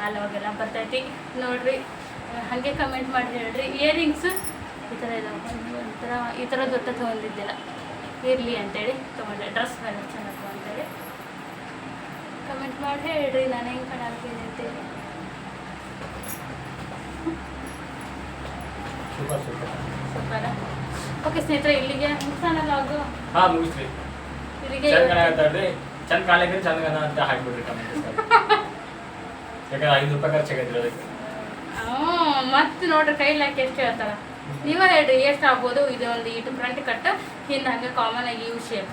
ಅಲ್ಲಿ ಅವಾಗೆಲ್ಲ ಬರ್ತೈತಿ. ನೋಡಿರಿ ಹಾಗೆ ಕಮೆಂಟ್ ಮಾಡಿ ಹೇಳ್ರಿ. ಇಯರಿಂಗ್ಸ್ ಈ ಥರ ಇದಾವೆ. ಒಂಥರ ಈ ಥರ ದೊಡ್ಡ ತೊಗೊಂಡಿದ್ದಿಲ್ಲ. ಇರಲಿ ಅಂತೇಳಿ ತೊಗೊಂಡೆ. ಡ್ರೆಸ್ ಮೇಲೆ ಚೆನ್ನಾಗಿ ಕಮೆಂಟ್ ಮಾಡಿ ಹೇಳ್ರಿ ನಾನು ಹೆಂಗೆ ಅಂತೇಳಿ ಸೂಪರ್ ಸೂಪರ. ಓಕೆ ಸ್ನೇಹಿತರೆ ಇಲ್ಲಿಗೆ ಮುಗಿಸೋಣ ಲಾಗು ಹಾ ಮುಗಿಸ್ರಿ ಇಲ್ಲಿಗೆ ಚಂದ ಕಾಣಕತ್ತಾಳ್ರಿ ಚಂದ ಕಾಣಲಿಕ್ಕೆ ಚಂದ ಕಾಣ ಅಂತ ಹಾಕ್ಬಿಡ್ರಿ ಕಮೆಂಟ್ [LAUGHS] ಯಾಕಂದ್ರೆ ಐದು ರೂಪಾಯಿ ಖರ್ಚು ಆಗೈತ್ರಿ ಅದಕ್ಕೆ. ಮತ್ತೆ ನೋಡ್ರಿ ಕೈಲಿ ಹಾಕಿ ಎಷ್ಟು ಹೇಳ್ತಾರ. ನೀವೇ ಹೇಳ್ರಿ ಎಷ್ಟು ಆಗ್ಬೋದು? ಇದು ಒಂದು ಇಟ್ಟು ಫ್ರಂಟ್ ಕಟ್ ಹಿಂದೆ ಹಂಗೆ ಕಾಮನ್ ಆಗಿ ಯು ಶೇಪ್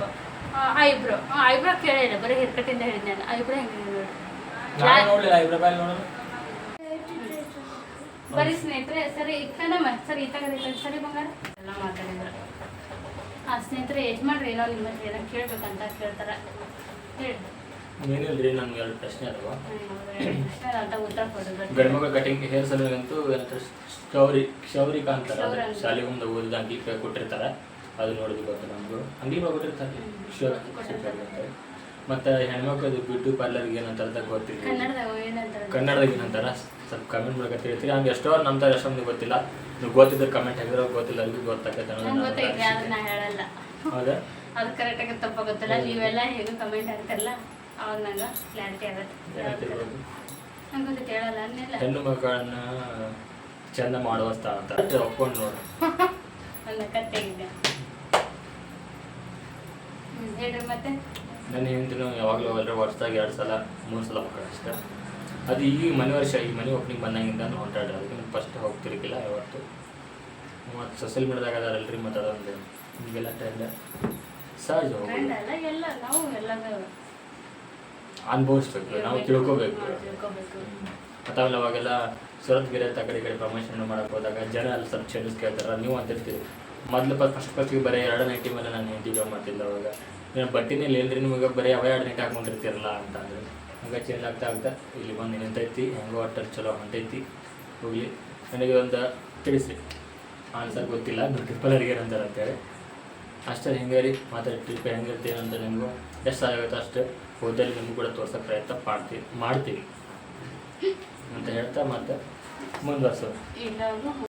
ಐಬ್ರೋ ಐಬ್ರೋ ಕೇಳಿಲ್ಲ ಬರೀ ಹೇರ್ ಕಟ್ಟಿಂದ ಹೇಳಿದ್ದೆ ನಾನು ಐಬ್ರೋ ಹೆಂಗೆ ನೋಡಿ ಬರೀ ಸ್ನೇಹಿತರೆ ಸರಿ ಇಕ್ಕಂದಮ್ಮ ಸರಿ ಇತ್ತಾಗ ಸರಿ ಬಂಗಾರ? ಎಲ್ಲ ಮಾತಾಡಿದ್ರು. ಆ ಸ್ನೇಹಿತರೆ ಯಜಮಾನ್ರಿ ಏನೋ ನಿಮ್ಮ ಹತ್ರ ಏನೋ ಕೇಳ್ಬೇಕಂತ ಕೇಳ್ತಾರ. ಹೇಳಿ. ಏನಿಲ್ರಿ ನಮ್ಗೆ ಎರಡು ಪ್ರಶ್ನೆ ಅಲ್ವಾ ಕೊಡೋದು. ಗಂಡ್ಮಗ ಕಟಿಂಗ್ ಹೇರ್ ಸಲೂನ್ ಅಂತೂ ಶೌರಿ ಕ್ಷೌರಿಕ ಅಂತಾರ. ಕ್ಷೌರ ಅಂತ. ಶಾಲೆ ಮುಂದೆ ಓದಿದ ಅಂಗಿ ಕೊಟ್ಟಿರ್ತಾರ. ಅದು ನೋಡಿದ್ವಿ ನಮ್ಮದು ಅಂಗಡಿ ಅಂಗಿ ಶೂರ್ ಸಿಕ್ಕಾಗುತ್ತೆ ಮತ್ತು ಹೆಣ್ಮಕ್ಳದು ಬ್ಯೂಟಿ ಪಾರ್ಲರ್ಗೆ ಏನಂತಾರ ಗೊತ್ತಿಲ್ಲ. ಕನ್ನಡದಾಗ ಏನಂತಾರೆ? ಸ್ವಲ್ಪ ಕಮೆಂಟ್ ಮೂಲಕ ಹೇಳ್ತೀರಿ ಹಂಗೆ ಎಷ್ಟೋ ನಮ್ಮ ಥರ ಎಷ್ಟೋ ನಮ್ಗೆ ಗೊತ್ತಿಲ್ಲ. ನೀವು ಗೊತ್ತಿದ್ರೆ ಕಮೆಂಟ್ ಹಾಕಿದ್ರೆ ಗೊತ್ತಿಲ್ಲ. ಅಲ್ಲಿಗೂ ಗೊತ್ತಾಗತ್ತೆ. ಹೌದಾ? ಅದು ಕರೆಕ್ಟಾಗಿ ತಪ್ಪ ಗೊತ್ತಿಲ್ಲ. ನೀವೆಲ್ಲ ಹೇಗೆ ಕಮೆಂಟ್ ಹಾಕ್ತಾರಲ್ಲ ಅವಾಗ ನಂಗೆ ಕ್ಲಾರಿಟಿ ಆಗುತ್ತೆ. ಹೇಳ್ತಿರ್ಬೋದು. ನಂಗೆ ಗೊತ್ತೈತಿ ಹೇಳಲ್ಲ. ಅನ್ನಿಲ್ಲ. ಹೆಣ್ಣು ಮಕ್ಕಳನ್ನ ಚಂದ ಮಾಡುವ ಸ್ಥಳ ಅಂತ. ಒಪ್ಕೊಂಡು ನೋಡು. [LAUGHS] ನನ್ನ ಕತ್ತೆ ಹೇಳ್ರಿ ಮತ್ತೆ. ನನ್ನ ಹೆಂಡತಿನೂ ಯಾವಾಗಲೂ ಎಲ್ಲರೂ ವರ್ಷದಾಗ ಎರಡು ಸಲ ಮೂರು ಸಲ ಮಕ್ಕಳು ಅಷ್ಟೇ. ಅದು ಈ ಮನೆ ವರ್ಷ ಈ ಮನೆ ಓಪನಿಂಗ್ ಬಂದಾಗಿಂದ ನಾನು ಹೊಂಟಾಡ್ರಿ ಅದಕ್ಕೆ ಫಸ್ಟ್ ಹೋಗ್ತಿರ್ಕಿಲ್ಲ ಯಾವತ್ತು. ಮತ್ತು ಸೋಷಿಯಲ್ ಮೀಡಿಯಾದಾಗ ಅದಾರಲ್ರಿ ಮತ್ತು ಅದೊಂದು. ಈಗೆಲ್ಲ ಟೈಮ್ ಸಹಜ ಅನುಭವಿಸ್ಬೇಕು ನಾವು ತಿಳ್ಕೊಬೇಕು. ತಿಳ್ಕೊಬೇಕು. ಮತ್ತು ಆಮೇಲೆ ಅವಾಗೆಲ್ಲ ಸುರತ್ ಗಿರತ್ ಆ ಕಡೆ ಕಡೆ ಪ್ರಮೋಷನ್ ಮಾಡಕ್ಕೆ ಹೋದಾಗ ಜನ ಅಲ್ಲಿ ಸ್ವಲ್ಪ ಚೇಂಜಸ್ ಕೇಳ್ತಾರೆ ನೀವು ಅಂತಿರ್ತೀರಿ. ಮೊದಲು ಫಸ್ಟ್ ಫಸ್ಟಿಗೆ ಬರೀ ಎರಡು ನೈಂಟಿ ಮೇಲೆ ನಾನು ನೈಂಟಿ ಜಾಬ್ ಮಾಡ್ತಿದ್ದೆ ಅವಾಗ. ನೀವು ಬಟ್ಟಿನಲ್ಲಿ ಇಲ್ಲರಿ ನಿಮಗೆ ಬರೀ ಅವೇ ಎರಡು ನೈಂಟಿ ಹಾಕೊಂಡಿರ್ತೀರಲ್ಲ ಅಂತ ಅಂದ್ರೆ ಹಂಗೆ ಚೇಂಜ್ ಆಗ್ತಾ ಆಗ್ತಾ ಇಲ್ಲಿ ಬಂದು ನಿಂತೈತಿ ಹೆಂಗೋ ಒಟ್ಟು ಚಲೋ ಹೊಂಟೈತಿ, ಹೋಗಲಿ. ನನಗೆ ಒಂದು ತಿಳಿಸಿ ಆನ್ಸರ್ ಗೊತ್ತಿಲ್ಲ ಬ್ಯೂಟಿ ಪಾರ್ಲರ್ಗೆ ಅಂತಾರೆ ಅಂತೇಳಿ. ಅಷ್ಟೇ ಹಿಂಗೆ ರೀ ಮತ್ತು ಟ್ರಿಪ್ ಹೆಂಗಿರ್ತೀವಿ ಅಂತ ನಿಮಗೂ ಎಷ್ಟು ಆಗುತ್ತೆ ಅಷ್ಟೇ ಹೋದಲ್ಲಿ ನಿಮಗೂ ಕೂಡ ತೋರ್ಸೋ ಪ್ರಯತ್ನ ಮಾಡ್ತೀವಿ ಮಾಡ್ತೀವಿ. ಅಂತ ಹೇಳ್ತಾ ಮತ್ತೆ ಮುಂದುವರ್ಸೋದು.